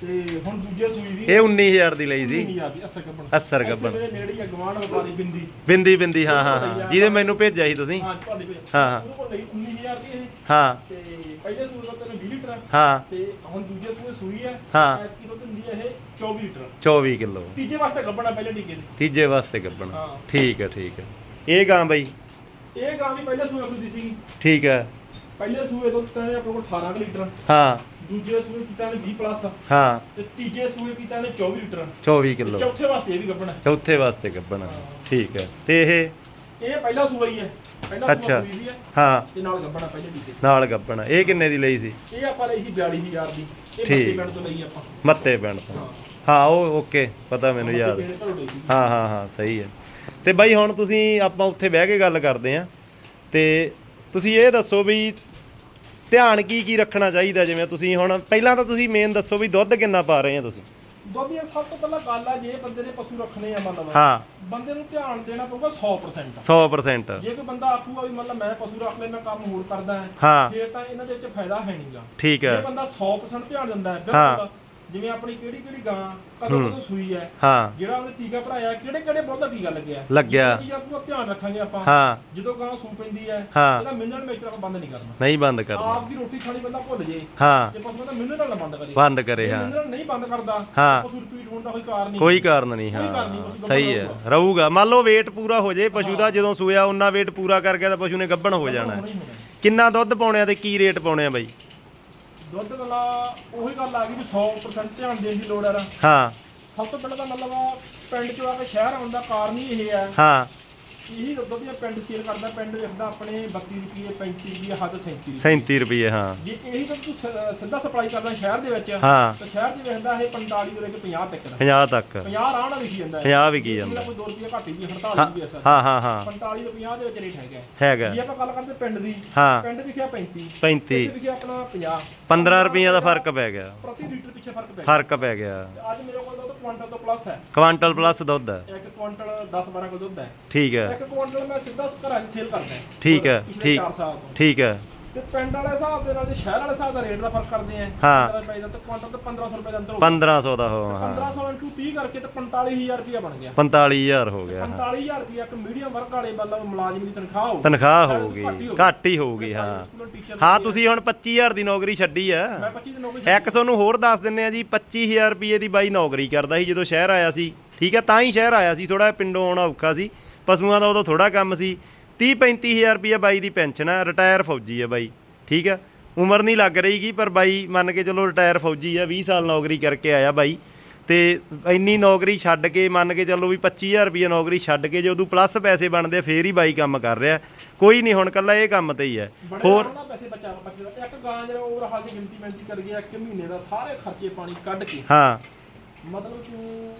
S2: ਤੇ ਹੁਣ ਦੂਜੇ ਸੂਈ ਵੀ
S1: ਇਹ 19000 ਦੀ ਲਈ ਸੀ।
S2: 19000 ਦੀ ਅਸਰ ਗੱਬਣ।
S1: ਅਸਰ ਗੱਬਣ।
S2: ਮੇਰੇ ਨੇੜੇ ਹੀ ਗਵਾਂਢ ਵਪਾਰੀ ਬਿੰਦੀ।
S1: ਬਿੰਦੀ ਬਿੰਦੀ ਹਾਂ ਹਾਂ ਹਾਂ। ਜਿਹਦੇ ਮੈਨੂੰ ਭੇਜਿਆ ਸੀ ਤੁਸੀਂ।
S2: ਹਾਂ ਤੁਹਾਡੇ
S1: ਹਾਂ, ਹਾਂ।
S2: ਉਹਦੇ ਕੋਲ ਲਈ 19000 ਦੀ ਇਹ।
S1: ਹਾਂ।
S2: ਤੇ ਪਹਿਲੇ ਸੂਏ ਤੋਂ ਤੈਨੂੰ 20 ਲੀਟਰ।
S1: ਹਾਂ।
S2: ਤੇ ਹੁਣ ਦੂਜੇ ਸੂਏ ਸੂਈ ਹੈ।
S1: ਹਾਂ।
S2: ਕਿਲੋ ਦਿੰਦੀ ਹੈ ਇਹ 24 ਲੀਟਰ।
S1: 24 ਕਿਲੋ।
S2: ਤੀਜੇ ਵਾਸਤੇ ਗੱਬਣਾ ਪਹਿਲੇ ਟੀਕੇ ਦੇ।
S1: ਤੀਜੇ ਵਾਸਤੇ ਗੱਬਣ।
S2: ਹਾਂ।
S1: ਠੀਕ ਹੈ ਠੀਕ ਹੈ। ਇਹ ਗਾਂ ਬਾਈ?
S2: ਇਹ ਗਾਂ ਵੀ ਪਹਿਲੇ ਸੂਏ ਖੁੱਦੀ ਸੀ
S1: ਠੀਕ ਹੈ।
S2: ਪਹਿਲੇ ਸੂਏ ਤੋਂ ਤੈਨੂੰ ਆਪਣੇ ਕੋਲ 18 ਕੁ ਲੀਟਰ।
S1: ਹਾਂ।
S2: ਦੂਜੇ ਸੂਏ ਕੀਤਾ ਨੇ 20 ਪਲੱਸ।
S1: ਹਾਂ।
S2: ਤੇ ਤੀਜੇ ਸੂਏ ਕੀਤਾ ਨੇ 24 ਲੀਟਰ।
S1: 24 ਕਿਲੋ।
S2: ਚੌਥੇ ਵਾਸਤੇ ਇਹ ਵੀ ਗੱਬਣਾ
S1: ਚੌਥੇ ਵਾਸਤੇ ਗੱਬਣ ਠੀਕ ਹੈ। ਤੇ ਇਹ?
S2: ਇਹ ਪਹਿਲਾ ਸੂਆ ਹੀ ਹੈ। ਪਹਿਲਾ
S1: ਅੱਛਾ।
S2: ਸੂਆ ਸੂਈ ਦੀ ਹੈ।
S1: ਹਾਂ।
S2: ਤੇ ਨਾਲ ਗੱਬਣਾ ਪਹਿਲੇ ਟੀਕੇ
S1: ਨਾਲ ਗੱਬਣ ਇਹ ਕਿੰਨੇ ਦੀ ਲਈ ਸੀ?
S2: ਇਹ ਆਪਾਂ ਲਈ ਸੀ 42000 ਦੀ। ਇਹ
S1: ਠੀਕ।
S2: ਬੱਤੀ ਪਿੰਡ ਤੋਂ ਲਈ ਆਪਾਂ।
S1: ਮੱਤੇ ਪਿੰਡ ਤੋਂ।
S2: ਹਾਂ।
S1: ਹਾਂ ਉਹ ਓਕੇ। ਪਤਾ ਮੈਨੂੰ ਯਾਦ
S2: ਸੀ।
S1: ਹਾਂ ਹਾਂ ਹਾਂ ਸਹੀ ਹੈ। ਤੇ ਬਾਈ ਹੁਣ ਤੁਸੀਂ ਆਪਾਂ ਉੱਥੇ ਬਹਿ ਕੇ ਗੱਲ ਕਰਦੇ ਆਂ ਤੇ ਤੁਸੀਂ ਇਹ ਦੱਸੋ ਵੀ ਧਿਆਨ ਕੀ ਕੀ ਰੱਖਣਾ ਚਾਹੀਦਾ? ਜਿਵੇਂ ਤੁਸੀਂ ਹੁਣ ਪਹਿਲਾਂ ਤਾਂ ਤੁਸੀਂ ਮੇਨ ਦੱਸੋ ਵੀ ਦੁੱਧ ਕਿੰਨਾ ਪਾ ਰਹੇ ਆ ਤੁਸੀਂ?
S2: ਦੁੱਧ ਦੀ ਸਭ ਤੋਂ ਪਹਿਲਾਂ ਗੱਲ ਆ ਜੇ ਬੰਦੇ ਨੇ ਪਸ਼ੂ ਰੱਖਣੇ ਆ ਮਤਲਬ
S1: ਹਾਂ।
S2: ਬੰਦੇ ਨੂੰ ਧਿਆਨ ਦੇਣਾ ਪਊਗਾ 100%
S1: 100%
S2: ਜੇ ਕੋਈ ਬੰਦਾ ਆਖੂਗਾ ਵੀ ਮਤਲਬ ਮੈਂ ਪਸ਼ੂ ਰੱਖ ਲੈਣਾ ਕੰਮ ਹੋਰ ਕਰਦਾ ਹੈ
S1: ਹਾਂ।
S2: ਫੇਰ ਤਾਂ ਇਹਨਾਂ ਦੇ ਵਿੱਚ ਫਾਇਦਾ ਹੈ ਨਹੀਂਗਾ
S1: ਠੀਕ
S2: ਜੇ
S1: ਹੈ
S2: ਬੰਦਾ 100% ਧਿਆਨ ਦਿੰਦਾ ਹੈ
S1: ਹਾਂ।
S2: ਬਿਲਕੁਲ। ਜਿਵੇਂ ਆਪਣੀ ਕਿਹੜੀ ਕਿਹੜੀ ਗਾਂ ਕਦੋਂ। ਕਦੋਂ ਸੂਈ ਹੈ
S1: ਹਾਂ।
S2: ਜਿਹੜਾ ਉਹਦੇ ਟੀਕਾ ਭਰਾਇਆ ਕਿਹੜੇ ਕਿਹੜੇ ਬੁੱਲ ਦਾ ਟੀਕਾ ਲੱਗਿਆ?
S1: ਲੱਗਿਆ।
S2: ਚੀਜ਼ਾਂ ਪੂਰਾ ਧਿਆਨ ਰੱਖਾਂਗੇ ਆਪਾਂ।
S1: ਹਾਂ।
S2: ਜਦੋਂ ਗਾਂ ਸੂ ਪੈਂਦੀ ਹੈ
S1: ਹਾਂ।
S2: ਇਹਦਾ ਮਿਨਰਲ ਮੇਚਰ ਆਪਾਂ ਬੰਦ ਨਹੀਂ ਕਰਨਾ।
S1: ਨਹੀਂ ਬੰਦ ਕਰਨਾ।
S2: ਆਪ ਦੀ ਰੋਟੀ ਖਾਣੀ ਬੰਦਾ ਭੁੱਲ ਜੇ।
S1: ਹਾਂ।
S2: ਜੇ ਪਸ਼ੂ ਦਾ ਮਿਨਰਲ ਨਾ ਬੰਦ ਕਰੇ।
S1: ਬੰਦ ਕਰੇ ਹਾਂ।
S2: ਮਿਨਰਲ ਨਹੀਂ ਬੰਦ ਕਰਦਾ
S1: ਹਾਂ।
S2: ਪਸ਼ੂ ਰਿਪੀਟ ਹੋਣ ਦਾ ਕੋਈ ਕਾਰਨ ਨਹੀਂ।
S1: ਕੋਈ ਕਾਰਨ ਨਹੀਂ ਹਾਂ। ਸਹੀ ਹੈ। ਰਹੂਗਾ। ਮੰਨ ਲਓ weight ਪੂਰਾ ਹੋ ਜੇ ਪਸ਼ੂ ਦਾ ਜਦੋਂ ਸੂਇਆ ਉਹਨਾਂ weight ਪੂਰਾ ਕਰ ਗਿਆ ਤਾਂ ਪਸ਼ੂ ਨੇ ਗੱਭਣ ਹੋ ਜਾਣਾ। ਕਿੰਨਾ ਦੁੱਧ ਪਾਉਣੇ ਆ ਤੇ ਕੀ ਰੇਟ ਪਾਉਣੇ ਆ ਬਾਈ?
S2: ਦੁੱਧ ਵਾਲਾ ਉਹੀ ਗੱਲ ਆ ਗਈ ਵੀ 100% ਧਿਆਨ ਦੇਣ ਦੀ ਲੋੜ ਹੈ ਨਾ।
S1: ਹਾਂ।
S2: ਸਭ ਤੋਂ ਪਹਿਲਾਂ ਤਾਂ ਮਤਲਬ ਆ ਪਿੰਡ ਚੋਂ ਆ ਕੇ ਸ਼ਹਿਰ ਆਉਣ ਦਾ ਕਾਰਨ ਹੀ ਇਹ ਹੈ
S1: ਹਾਂ।
S2: ਇਹੀ ਦੁੱਧ ਦੀਆਂ ਪਿੰਡ ਸੇਲ ਕਰਦਾ ਪਿੰਡ ਵੇਖਦਾ ਆਪਣੇ 32 ਰੁਪਏ 35 ਰੁਪਏ ਹੱਦ 37 ਰੁਪਏ
S1: 37 ਰੁਪਏ ਹਾਂ।
S2: ਜੇ ਇਹੀ ਤਾਂ ਤੂੰ ਸ- ਸਿੱਧਾ ਸਪਲਾਈ ਕਰਦਾ ਸ਼ਹਿਰ ਦੇ ਵਿੱਚ
S1: ਹਾਂ।
S2: ਤਾਂ ਸ਼ਹਿਰ 'ਚ ਵੇਖਦਾ ਇਹ 45 ਤੋਂ ਲੈ ਕੇ 50 ਤੱਕ ਦਾ।
S1: 50 ਤੱਕ।
S2: 50 ਆਰਾਮ ਨਾਲ ਵਿਕੀ ਜਾਂਦਾ ਹੈ
S1: 50 ਵੀ ਕੀ
S2: ਇਹਦਾ
S1: ਜਾਂਦਾ
S2: ਕੋਈ 2 ਰੁਪਏ ਘੱਟ ਵੀ 48
S1: ਹਾਂ
S2: ਰੁਪਏ ਅਸਰ
S1: ਹਾਂ ਹਾਂ ਹਾਂ।
S2: 45 ਤੋਂ 50 ਦੇ ਵਿੱਚ ਰੇਟ ਹੈਗਾ।
S1: ਹੈਗਾ।
S2: ਜੇ ਆਪਾਂ ਗੱਲ ਕਰਦੇ ਪਿੰਡ ਦੀ
S1: ਹਾਂ।
S2: ਪਿੰਡ ਵਿਖਿਆ 35
S1: 35
S2: ਇੱਥੇ ਵਿਖਿਆ ਆਪਣਾ 50
S1: 15 ਰੁਪਈਆ ਦਾ ਫ਼ਰਕ ਪੈ ਗਿਆ।
S2: ਪ੍ਰਤੀ ਲੀਟਰ ਪਿੱਛੇ ਫ਼ਰਕ ਪੈ ਗਿਆ।
S1: ਫ਼ਰਕ ਪੈ ਗਿਆ।
S2: ਅੱਜ ਮੇਰੇ ਕੋਲ ਦੁੱਧ ਕੁਆਂਟਲ ਤੋਂ ਪਲੱਸ ਹੈ।
S1: ਕੁਆਂਟਲ ਪਲੱਸ ਦੁੱਧ ਹੈ।
S2: ਇੱਕ ਕੁਆਂਟਲ 10 12 ਕਿਲੋ ਦੁੱਧ ਹੈ।
S1: ਠੀਕ ਹੈ।
S2: ਇੱਕ ਕੁਆਂਟਲ ਮੈਂ ਸਿੱਧਾ ਘਰਾਂ 'ਚ ਸੇਲ ਕਰਦਾ
S1: ਠੀਕ ਹੈ, ਠੀਕ।
S2: 4 ਸਾਲ ਤੋਂ।
S1: ਠੀਕ ਹੈ।
S2: ਤੇ ਪਿੰਡ ਵਾਲੇ ਹਿਸਾਬ ਦੇ ਨਾਲ ਜੇ ਸ਼ਹਿਰ ਵਾਲੇ ਹਿਸਾਬ ਦਾ ਰੇਟ ਦਾ ਫ਼ਰਕ ਕਰਦੇ ਆ
S1: ਹਾਂ।
S2: 15 ਰੁਪਏ ਦਾ ਤੇ ਕੁਆਂਟਲ ਤੇ 1500 ਰੁਪਏ ਦਾ ਅੰਦਰ ਹੋ
S1: 1500 ਦਾ ਹੋ ਹਾਂ।
S2: 1500 ਇੰਟੂ 30 ਕਰਕੇ ਤੇ 45000 ਰੁਪਏ ਬਣ ਗਿਆ।
S1: 45000 ਹੋ ਗਿਆ ਹਾਂ।
S2: 45000 ਰੁਪਏ ਇੱਕ ਮੀਡੀਅਮ ਵਰਕ ਵਾਲੇ ਮਤਲਬ ਮੁਲਾਜ਼ਮ ਦੀ ਤਨਖਾਹ ਹੋਊ
S1: ਤਨਖਾਹ ਹੋਊਗੀ
S2: ਘੱਟ ਹੀ
S1: ਹੀ ਹੋਊਗੀ ਹਾਂ।
S2: ਟੀਚਰ
S1: ਹਾਂ ਤੁਸੀਂ ਹੁਣ 25000 ਦੀ ਨੌਕਰੀ ਛੱਡੀ ਆ।
S2: ਮੈਂ 25 ਦੀ ਨੌਕਰੀ
S1: ਇੱਕ ਤੁਹਾਨੂੰ ਹੋਰ ਦੱਸ ਦਿੰਨੇ ਆ ਜੀ 25000 ਰੁਪਏ ਦੀ ਬਾਈ ਨੌਕਰੀ ਕਰਦਾ ਸੀ ਜਦੋਂ ਸ਼ਹਿਰ ਆਇਆ ਸੀ। ਠੀਕ ਹੈ ਤਾਂ ਹੀ ਸ਼ਹਿਰ ਆਇਆ ਸੀ ਥੋੜਾ ਪਿੰਡੋਂ ਆਉਣਾ ਔਖਾ ਸੀ। ਪਸ਼ੂਆਂ ਦਾ ਉਦੋਂ ਥੋੜਾ ਕੰਮ ਸੀ। 30 35000 ਰੁਪਏ ਬਾਈ ਦੀ ਪੈਨਸ਼ਨ ਆ ਰਿਟਾਇਰ ਫੌਜੀ ਆ ਬਾਈ ਠੀਕ ਹੈ ਉਮਰ ਨਹੀਂ ਲੱਗ ਰਹੀਗੀ ਪਰ ਬਾਈ ਮੰਨ ਕੇ ਚਲੋ ਰਿਟਾਇਰ ਫੌਜੀ ਆ 20 ਸਾਲ ਨੌਕਰੀ ਕਰਕੇ ਆਇਆ ਬਾਈ ਤੇ ਇੰਨੀ ਨੌਕਰੀ ਛੱਡ ਕੇ ਮੰਨ ਕੇ ਚੱਲੋ ਵੀ 25000 ਰੁਪਏ ਨੌਕਰੀ ਛੱਡ ਕੇ ਜੇ ਉਦੋਂ ਪਲੱਸ ਪੈਸੇ ਬਣਦੇ ਆ, ਫੇਰ ਹੀ ਬਾਈ ਕੰਮ ਕਰ ਰਿਹਾ। ਕੋਈ ਨਹੀਂ ਹੁਣ ਕੱਲਾ ਇਹ ਕੰਮ ਤੇ ਹੀ ਹੈ ਹੋਰ
S2: ਆਰਾਮ ਨਾਲ ਪੈਸੇ ਬਚਾ ਬਚਦਾ ਇੱਕ ਗਾਂ ਜਿਹੜਾ ਓਵਰਹਾਲ ਦੀ ਗਿਣਤੀ ਮਿੰਤੀ ਕਰ ਗਿਆ ਇੱਕ ਮਹੀਨੇ ਦਾ ਸਾਰੇ ਖਰਚੇ ਪਾਣੀ ਕੱਢ ਕੇ।
S1: ਹਾਂ।
S2: ਮਤਲਬ ਤੂੰ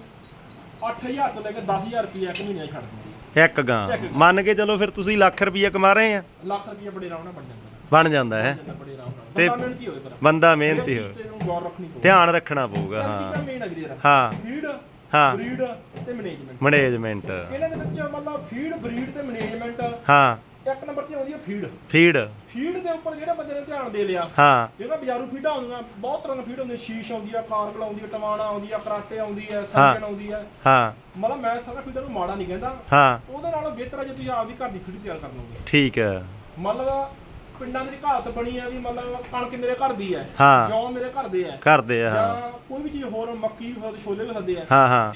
S2: 8000 ਤੋਂ ਲੈ ਕੇ 10000 ਰੁਪਏ ਇੱਕ ਮਹੀਨੇ ਛੱਡ ਦਿੰਦੀ
S1: ਇੱਕ ਗਾਂ। ਮੰਨ ਕੇ ਚਲੋ ਫਿਰ ਤੁਸੀਂ ਲੱਖ ਰੁਪਏ ਕਮਾ ਰਹੇ ਆ।
S2: ਲੱਖ ਰੁਪਏ ਬੜੇ ਆਰਾਮ ਨਾਲ ਬਣ ਜਾਂਦਾ।
S1: ਬਣ ਜਾਂਦਾ ਹੈ।
S2: ਜਾਂਦਾ ਬੜੇ ਆਰਾਮ ਨਾਲ।
S1: ਤੇ-
S2: ਬੰਦਾ ਮਿਹਨਤੀ ਹੋਵੇ ਪਰ
S1: ਬੰਦਾ ਮਿਹਨਤੀ ਹੋ
S2: ਤੇ ਨੂੰ ਗੌਰ ਰੱਖਣੀ ਪਊ
S1: ਧਿਆਨ ਰੱਖਣਾ ਪਊਗਾ
S2: ਹਾਂ। ਮੇਨ ਅਗਰੀ
S1: ਹਾਂ।
S2: ਫੀਡ
S1: ਹਾਂ।
S2: ਬਰੀਡ ਤੇ ਮੈਨੇਜਮੈਂਟ
S1: ਮੈਨੇਜਮੈਂਟ
S2: ਇਹਨਾਂ ਦੇ ਵਿੱਚ ਮਤਲਬ ਫੀਡ ਬਰੀਡ ਤੇ ਮੈਨੇਜਮੈਂਟ
S1: ਹਾਂ।
S2: ਇੱਕ ਨੰਬਰ ਤੇ ਆਉਂਦੀ ਹੈ ਫੀਡ।
S1: ਫੀਡ।
S2: ਫੀਡ ਦੇ ਉੱਪਰ ਜਿਹੜੇ ਬੰਦੇ ਨੇ ਧਿਆਨ ਦੇ ਲਿਆ
S1: ਹਾਂ।
S2: ਜਿਹੜਾ ਬਾਜ਼ਾਰੂ ਫੀਡਾਂ ਆਉਂਦੀਆਂ ਬਹੁਤ ਤਰ੍ਹਾਂ ਦੀਆਂ ਫੀਡ ਹੁੰਦੀਆਂ ਸ਼ੀਸ਼ ਆਉਂਦੀ ਆ ਕਾਰਗਲ ਆਉਂਦੀ ਆ ਟਮਾਣਾ ਆਉਂਦੀ ਆ ਕਰਾਟੇ ਆਉਂਦੀ ਆ ਸੰਜਨ ਆਉਂਦੀ ਆ।
S1: ਹਾਂ।
S2: ਮਤਲਬ ਮੈਂ ਸਾਰਾ ਫੀਡਰ ਨੂੰ ਮਾੜਾ ਨਹੀਂ ਕਹਿੰਦਾ।
S1: ਹਾਂ।
S2: ਉਹਦੇ ਨਾਲੋਂ ਬਿਹਤਰ ਆ ਜੇ ਤੁਸੀਂ ਆਪਦੀ ਘਰ ਦੀ ਫੀਡ ਤਿਆਰ ਕਰ ਲਓਗੇ
S1: ਠੀਕ ਹੈ।
S2: ਮਤਲਬ ਪਿੰਡਾਂ ਦੇ ਵਿੱਚ ਘਾਤ ਬਣੀ ਆ ਵੀ ਮਤਲਬ ਕਣਕ ਮੇਰੇ ਘਰ ਦੀ ਹੈ
S1: ਹਾਂ।
S2: ਜੌਂ ਮੇਰੇ ਘਰ ਦੇ ਹੈ।
S1: ਕਰਦੇ ਆ ਹਾਂ।
S2: ਕੋਈ ਵੀ ਚੀਜ਼ ਹੋਰ ਮੱਕੀ ਵੀ ਹੋ ਛੋਲੇ ਵੀ ਹੁੰਦੇ ਆ।
S1: ਹਾਂ ਹਾਂ।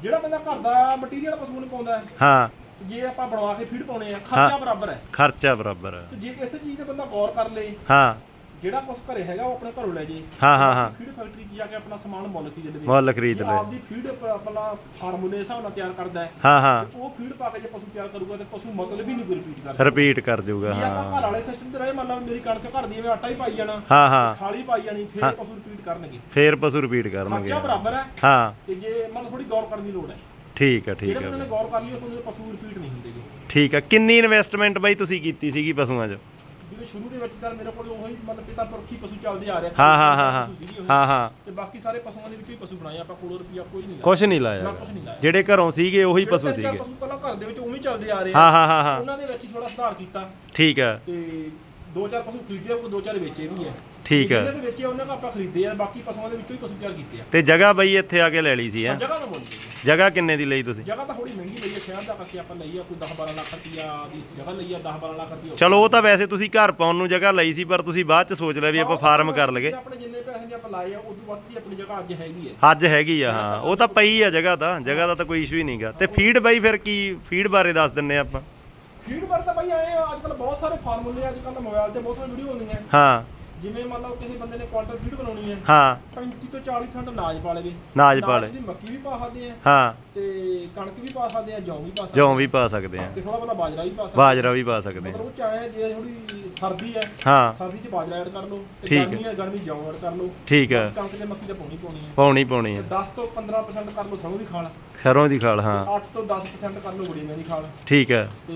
S2: ਜਿਹੜਾ ਬੰਦਾ ਘਰ ਦਾ ਮਟੀਰੀਅਲ ਪਸ਼ੂ ਨੂੰ ਪਾਉਂਦਾ ਹੈ
S1: ਹਾਂ।
S2: ਜੇ ਆਪਾਂ ਬਣਵਾ ਕੇ ਫੀਡ ਪਾਉਣੇ ਆ ਖਰਚਾ ਬਰਾਬਰ ਹੈ।
S1: ਖਰਚਾ ਬਰਾਬਰ ਹੈ।
S2: ਤੇ ਜੇ ਇਸੇ ਚੀਜ਼ ਤੇ ਬੰਦਾ ਗੌਰ ਕਰ ਲੇ
S1: ਹਾਂ।
S2: ਜਿਹੜਾ ਕੁਝ ਘਰੇ ਹੈਗਾ ਉਹ ਆਪਣੇ ਘਰੋਂ ਲੈ ਜੇ।
S1: ਹਾਂ ਹਾਂ ਹਾਂ।
S2: ਫੀਡ ਫੈਕਟਰੀ 'ਚ ਜਾ ਕੇ ਆਪਣਾ ਸਮਾਨ ਮੁੱਲ ਕੀ ਦੇ
S1: ਮੁੱਲ ਖਰੀਦ
S2: ਜੇ
S1: ਲੈ
S2: ਆਪਦੀ ਫੀਡ ਆਪਣਾ ਫਾਰਮੂਲੇ ਦੇ ਹਿਸਾਬ ਨਾਲ ਤਿਆਰ ਕਰਦਾ ਹੈ
S1: ਹਾਂ ਹਾਂ।
S2: ਤੇ ਉਹ ਫੀਡ ਪਾ ਕੇ ਜੇ ਪਸ਼ੂ ਤਿਆਰ ਕਰੂਗਾ ਤੇ ਪਸ਼ੂ ਮਤਲਬ ਹੀ ਨਹੀਂ ਕੋਈ ਰਿਪੀਟ ਕਰਦਾ
S1: ਰਿਪੀਟ ਕਰ ਜਾਊਗਾ
S2: ਜੇ ਆਪਾਂ
S1: ਹਾਂ।
S2: ਘਰ ਵਾਲੇ ਸਿਸਟਮ ਤੇ ਰਹੇ ਮੰਨ ਲਓ ਮੇਰੀ ਕਣਕ ਘਰ ਦੀ ਐਵੇਂ ਆਟਾ ਹੀ ਪਾਈ ਜਾਣਾ
S1: ਹਾਂ ਹਾਂ।
S2: ਖਾਲੀ ਪਾਈ ਜਾਣੀ ਫਿਰ ਪਸ਼ੂ ਰਿਪੀਟ ਕਰਨਗੇ।
S1: ਫੇਰ ਪਸ਼ੂ ਰਿਪੀਟ ਕਰਨਗੇ।
S2: ਖਰਚਾ ਬਰਾਬਰ ਹੈ।
S1: ਹਾਂ।
S2: ਤੇ ਜੇ ਮਤਲਬ ਥੋੜੀ ਗੌਰ ਕਰਨ ਦੀ ਲੋੜ ਹੈ।
S1: ਠੀਕ ਹੈ ਠੀਕ
S2: ਜਿਹੜੇ
S1: ਹੈ
S2: ਬੰਦੇ ਨੇ ਗੌਰ ਕਰ ਲਈ ਉਹ ਬੰਦੇ ਦੇ ਪਸ਼ੂ ਰਿਪੀਟ ਨਹੀਂ ਹੁੰਦੇਗੇ
S1: ਠੀਕ ਹੈ ਕਿੰਨੀ ਇਨਵੈਸਟਮੈਂਟ ਬਾਈ ਤੁਸੀਂ ਕੀਤੀ ਸੀਗੀ ਪਸ਼ੂਆਂ 'ਚ?
S2: ਜਿਵੇਂ ਸ਼ੁਰੂ ਦੇ ਵਿੱਚ ਤਾਂ ਮੇਰੇ ਕੋਲ ਉਹੀ ਮਤਲਬ ਪਿਤਾ ਪੁਰਖੀ ਪਸ਼ੂ ਚੱਲਦੇ ਆ ਰਹੇ।
S1: ਹਾਂ ਹਾਂ ਹਾਂ ਹਾਂ।
S2: ਪਸ਼ੂ ਸੀਗੇ ਉਹੀ।
S1: ਹਾਂ ਹਾਂ।
S2: ਤੇ ਬਾਕੀ ਸਾਰੇ ਪਸ਼ੂਆਂ ਦੇ ਵਿੱਚੋਂ ਹੀ ਪਸ਼ੂ ਬਣਾਏ ਆਪਾਂ ਕੋਲੋਂ ਰੁਪਿਆ ਕੋਈ ਨਹੀਂ ਲਾਇਆ।
S1: ਕੁਛ ਨਹੀਂ
S2: ਨਾ
S1: ਲਾਇਆ
S2: ਕੁਛ ਨਹੀਂ ਲਾਇਆ।
S1: ਜਿਹੜੇ ਘਰੋਂ ਸੀਗੇ ਉਹੀ
S2: ਜਿਹੜੇ
S1: ਪਸ਼ੂ
S2: ਤਿੰਨ ਚਾਰ
S1: ਸੀਗੇ।
S2: ਪਸ਼ੂ ਪਹਿਲਾਂ ਘਰ ਦੇ ਵਿੱਚ ਉਵੇਂ ਹੀ ਚੱਲਦੇ ਆ ਰਹੇ
S1: ਹਾਂ ਹਾਂ ਹਾਂ ਹਾਂ।
S2: ਉਹਨਾਂ ਦੇ ਵਿੱਚ ਥੋੜਾ ਸੁਧਾਰ ਕੀਤਾ।
S1: ਠੀਕ ਹੈ
S2: ਤੇ ਦੋ ਚਾਰ ਪਸ਼ੂ ਖਰੀਦੇ ਆ ਕੋਈ ਦੋ ਚਾਰ ਵੇਚੇ ਵੀ ਹੈ
S1: ਠੀਕ ਹੈ।
S2: ਜਿਹਨਾਂ ਦੇ ਵੇਚੇ ਉਹਨਾਂ ਦਾ ਆਪਾਂ ਖਰੀਦੇ ਆ ਬਾਕੀ ਪਸ਼ੂਆਂ ਦੇ ਵਿੱਚੋਂ ਹੀ ਪਸ਼ੂ ਤਿਆਰ ਕੀਤੇ ਆ।
S1: ਤੇ ਜਗ੍ਹਾ ਬਾਈ ਇੱਥੇ ਆ ਕੇ ਲੈ ਲਈ ਸੀ ਹੈ?
S2: ਜਗ੍ਹਾ ਨਾ ਬੋਲੀ
S1: ਜਗ੍ਹਾ ਕਿੰਨੇ ਦੀ ਲਈ ਤੁਸੀਂ?
S2: ਜਗ੍ਹਾ ਤਾਂ ਥੋੜੀ ਮਹਿੰਗੀ ਲਈ ਹੈ ਸ਼ਹਿਰ ਦਾ ਕਰਕੇ ਆਪਾਂ ਲਈ ਆ ਕੋਈ 10 12 ਲੱਖ ਰੁਪਈਆ ਦੀ ਜਗ੍ਹਾ ਲਈ ਆ 10 12 ਲੱਖ ਰੁਪਈਆ
S1: ਚਲੋ ਉਹ ਤਾਂ ਵੈਸੇ ਤੁਸੀਂ ਘਰ ਪਾਉਣ ਨੂੰ ਜਗ੍ਹਾ ਲਈ ਸੀ ਪਰ ਤੁਸੀਂ ਬਾਅਦ ਚ ਸੋਚ ਲਿਆ ਵੀ ਆਪਾਂ ਫਾਰਮ ਕਰ ਲਗੇ
S2: ਆਪਣੇ ਜਿੰਨੇ ਪੈਸੇ ਦੇ ਆਪਾਂ ਲਾਏ ਆ ਉਦੋਂ ਵੱਧ ਹੀ ਆਪਣੀ ਜਗ੍ਹਾ ਅੱਜ ਹੈਗੀ ਹੈ।
S1: ਅੱਜ ਹੈਗੀ ਆ ਹਾਂ। ਉਹ ਤਾਂ ਪਈ ਆ ਜਗ੍ਹਾ ਤਾਂ ਜਗ੍ਹਾ ਦਾ ਤਾਂ ਕੋਈ ਇਸ਼ੂ ਹੀ ਨਹੀਂਗਾ ਤੇ ਫੀਡ ਬਾਈ ਫਿਰ ਕੀ ਫੀਡ ਬਾਰੇ ਦੱਸ ਦਿੰਨੇ ਆਪਾਂ?
S2: ਫੀਡ ਬਾਰੇ ਤਾਂ ਬਾਈ ਆਏ ਅੱਜ ਕੱਲ ਬਹੁਤ ਸਾਰੇ ਫਾਰਮੂਲੇ ਅੱਜ ਕੱਲ ਮੋਬਾਈਲ ਤੇ ਬਹੁਤ ਸਾਰੀ ਵੀਡੀਓ ਹੁੰਦੀਆਂ
S1: ਹਾਂ।
S2: ਜਿਵੇਂ ਮੰਨ ਲਓ ਕਿਸੇ ਬੰਦੇ ਨੇ ਕੁਆਂਟਲ ਫੀਡ ਬਣਾਉਣੀ ਹੈ
S1: ਹਾਂ।
S2: 35 ਤੋਂ 40 ਫੰਡ ਨਾਜ ਪਾ ਲਵੇ।
S1: ਨਾਜ ਪਾ ਲੈ
S2: ਦੀ ਮੱਕੀ ਵੀ ਪਾ ਸਕਦੇ ਆ
S1: ਹਾਂ।
S2: ਤੇ ਕਣਕ ਵੀ ਪਾ ਸਕਦੇ ਆ ਜੌਂ ਵੀ ਪਾ ਸਕਦੇ
S1: ਜੌਂ ਵੀ ਪਾ ਸਕਦੇ ਆ
S2: ਤੇ ਥੋੜਾ ਬਹੁਤਾ ਬਾਜਰਾ ਵੀ ਪਾ ਸਕਦੇ
S1: ਬਾਜਰਾ ਵੀ ਪਾ ਸਕਦੇ
S2: ਮਤਲਬ ਉਹ ਚਾਹੇ ਜੇ ਥੋੜੀ ਸਰਦੀ ਹੈ
S1: ਹਾਂ।
S2: ਸਰਦੀ 'ਚ ਬਾਜਰਾ ਐਡ ਕਰ ਲਓ ਤੇ
S1: ਹੈ।
S2: ਗਰਮੀ ਹੈ ਗਰਮੀ ਜੌਂ ਐਡ ਕਰ ਲਓ।
S1: ਠੀਕ ਹੈ।
S2: ਕਣਕ ਤੇ ਮੱਕੀ ਤੇ ਪਾਉਣੀ ਪਾਉਣੀ ਹੈ।
S1: ਪਾਉਣੀ ਪਾਉਣੀ ਆ
S2: 10 ਤੋਂ 15% ਕਰ ਲਓ ਸਰੋਂ ਦੀ ਖਾਲ
S1: ਸਰੋਂ ਦੀ ਖਾਲ ਹਾਂ।
S2: 8 ਤੋਂ 10% ਕਰ ਲਓ ਬੜੀਆਂ ਦੀ ਖਾਲ।
S1: ਠੀਕ ਹੈ।
S2: ਤੇ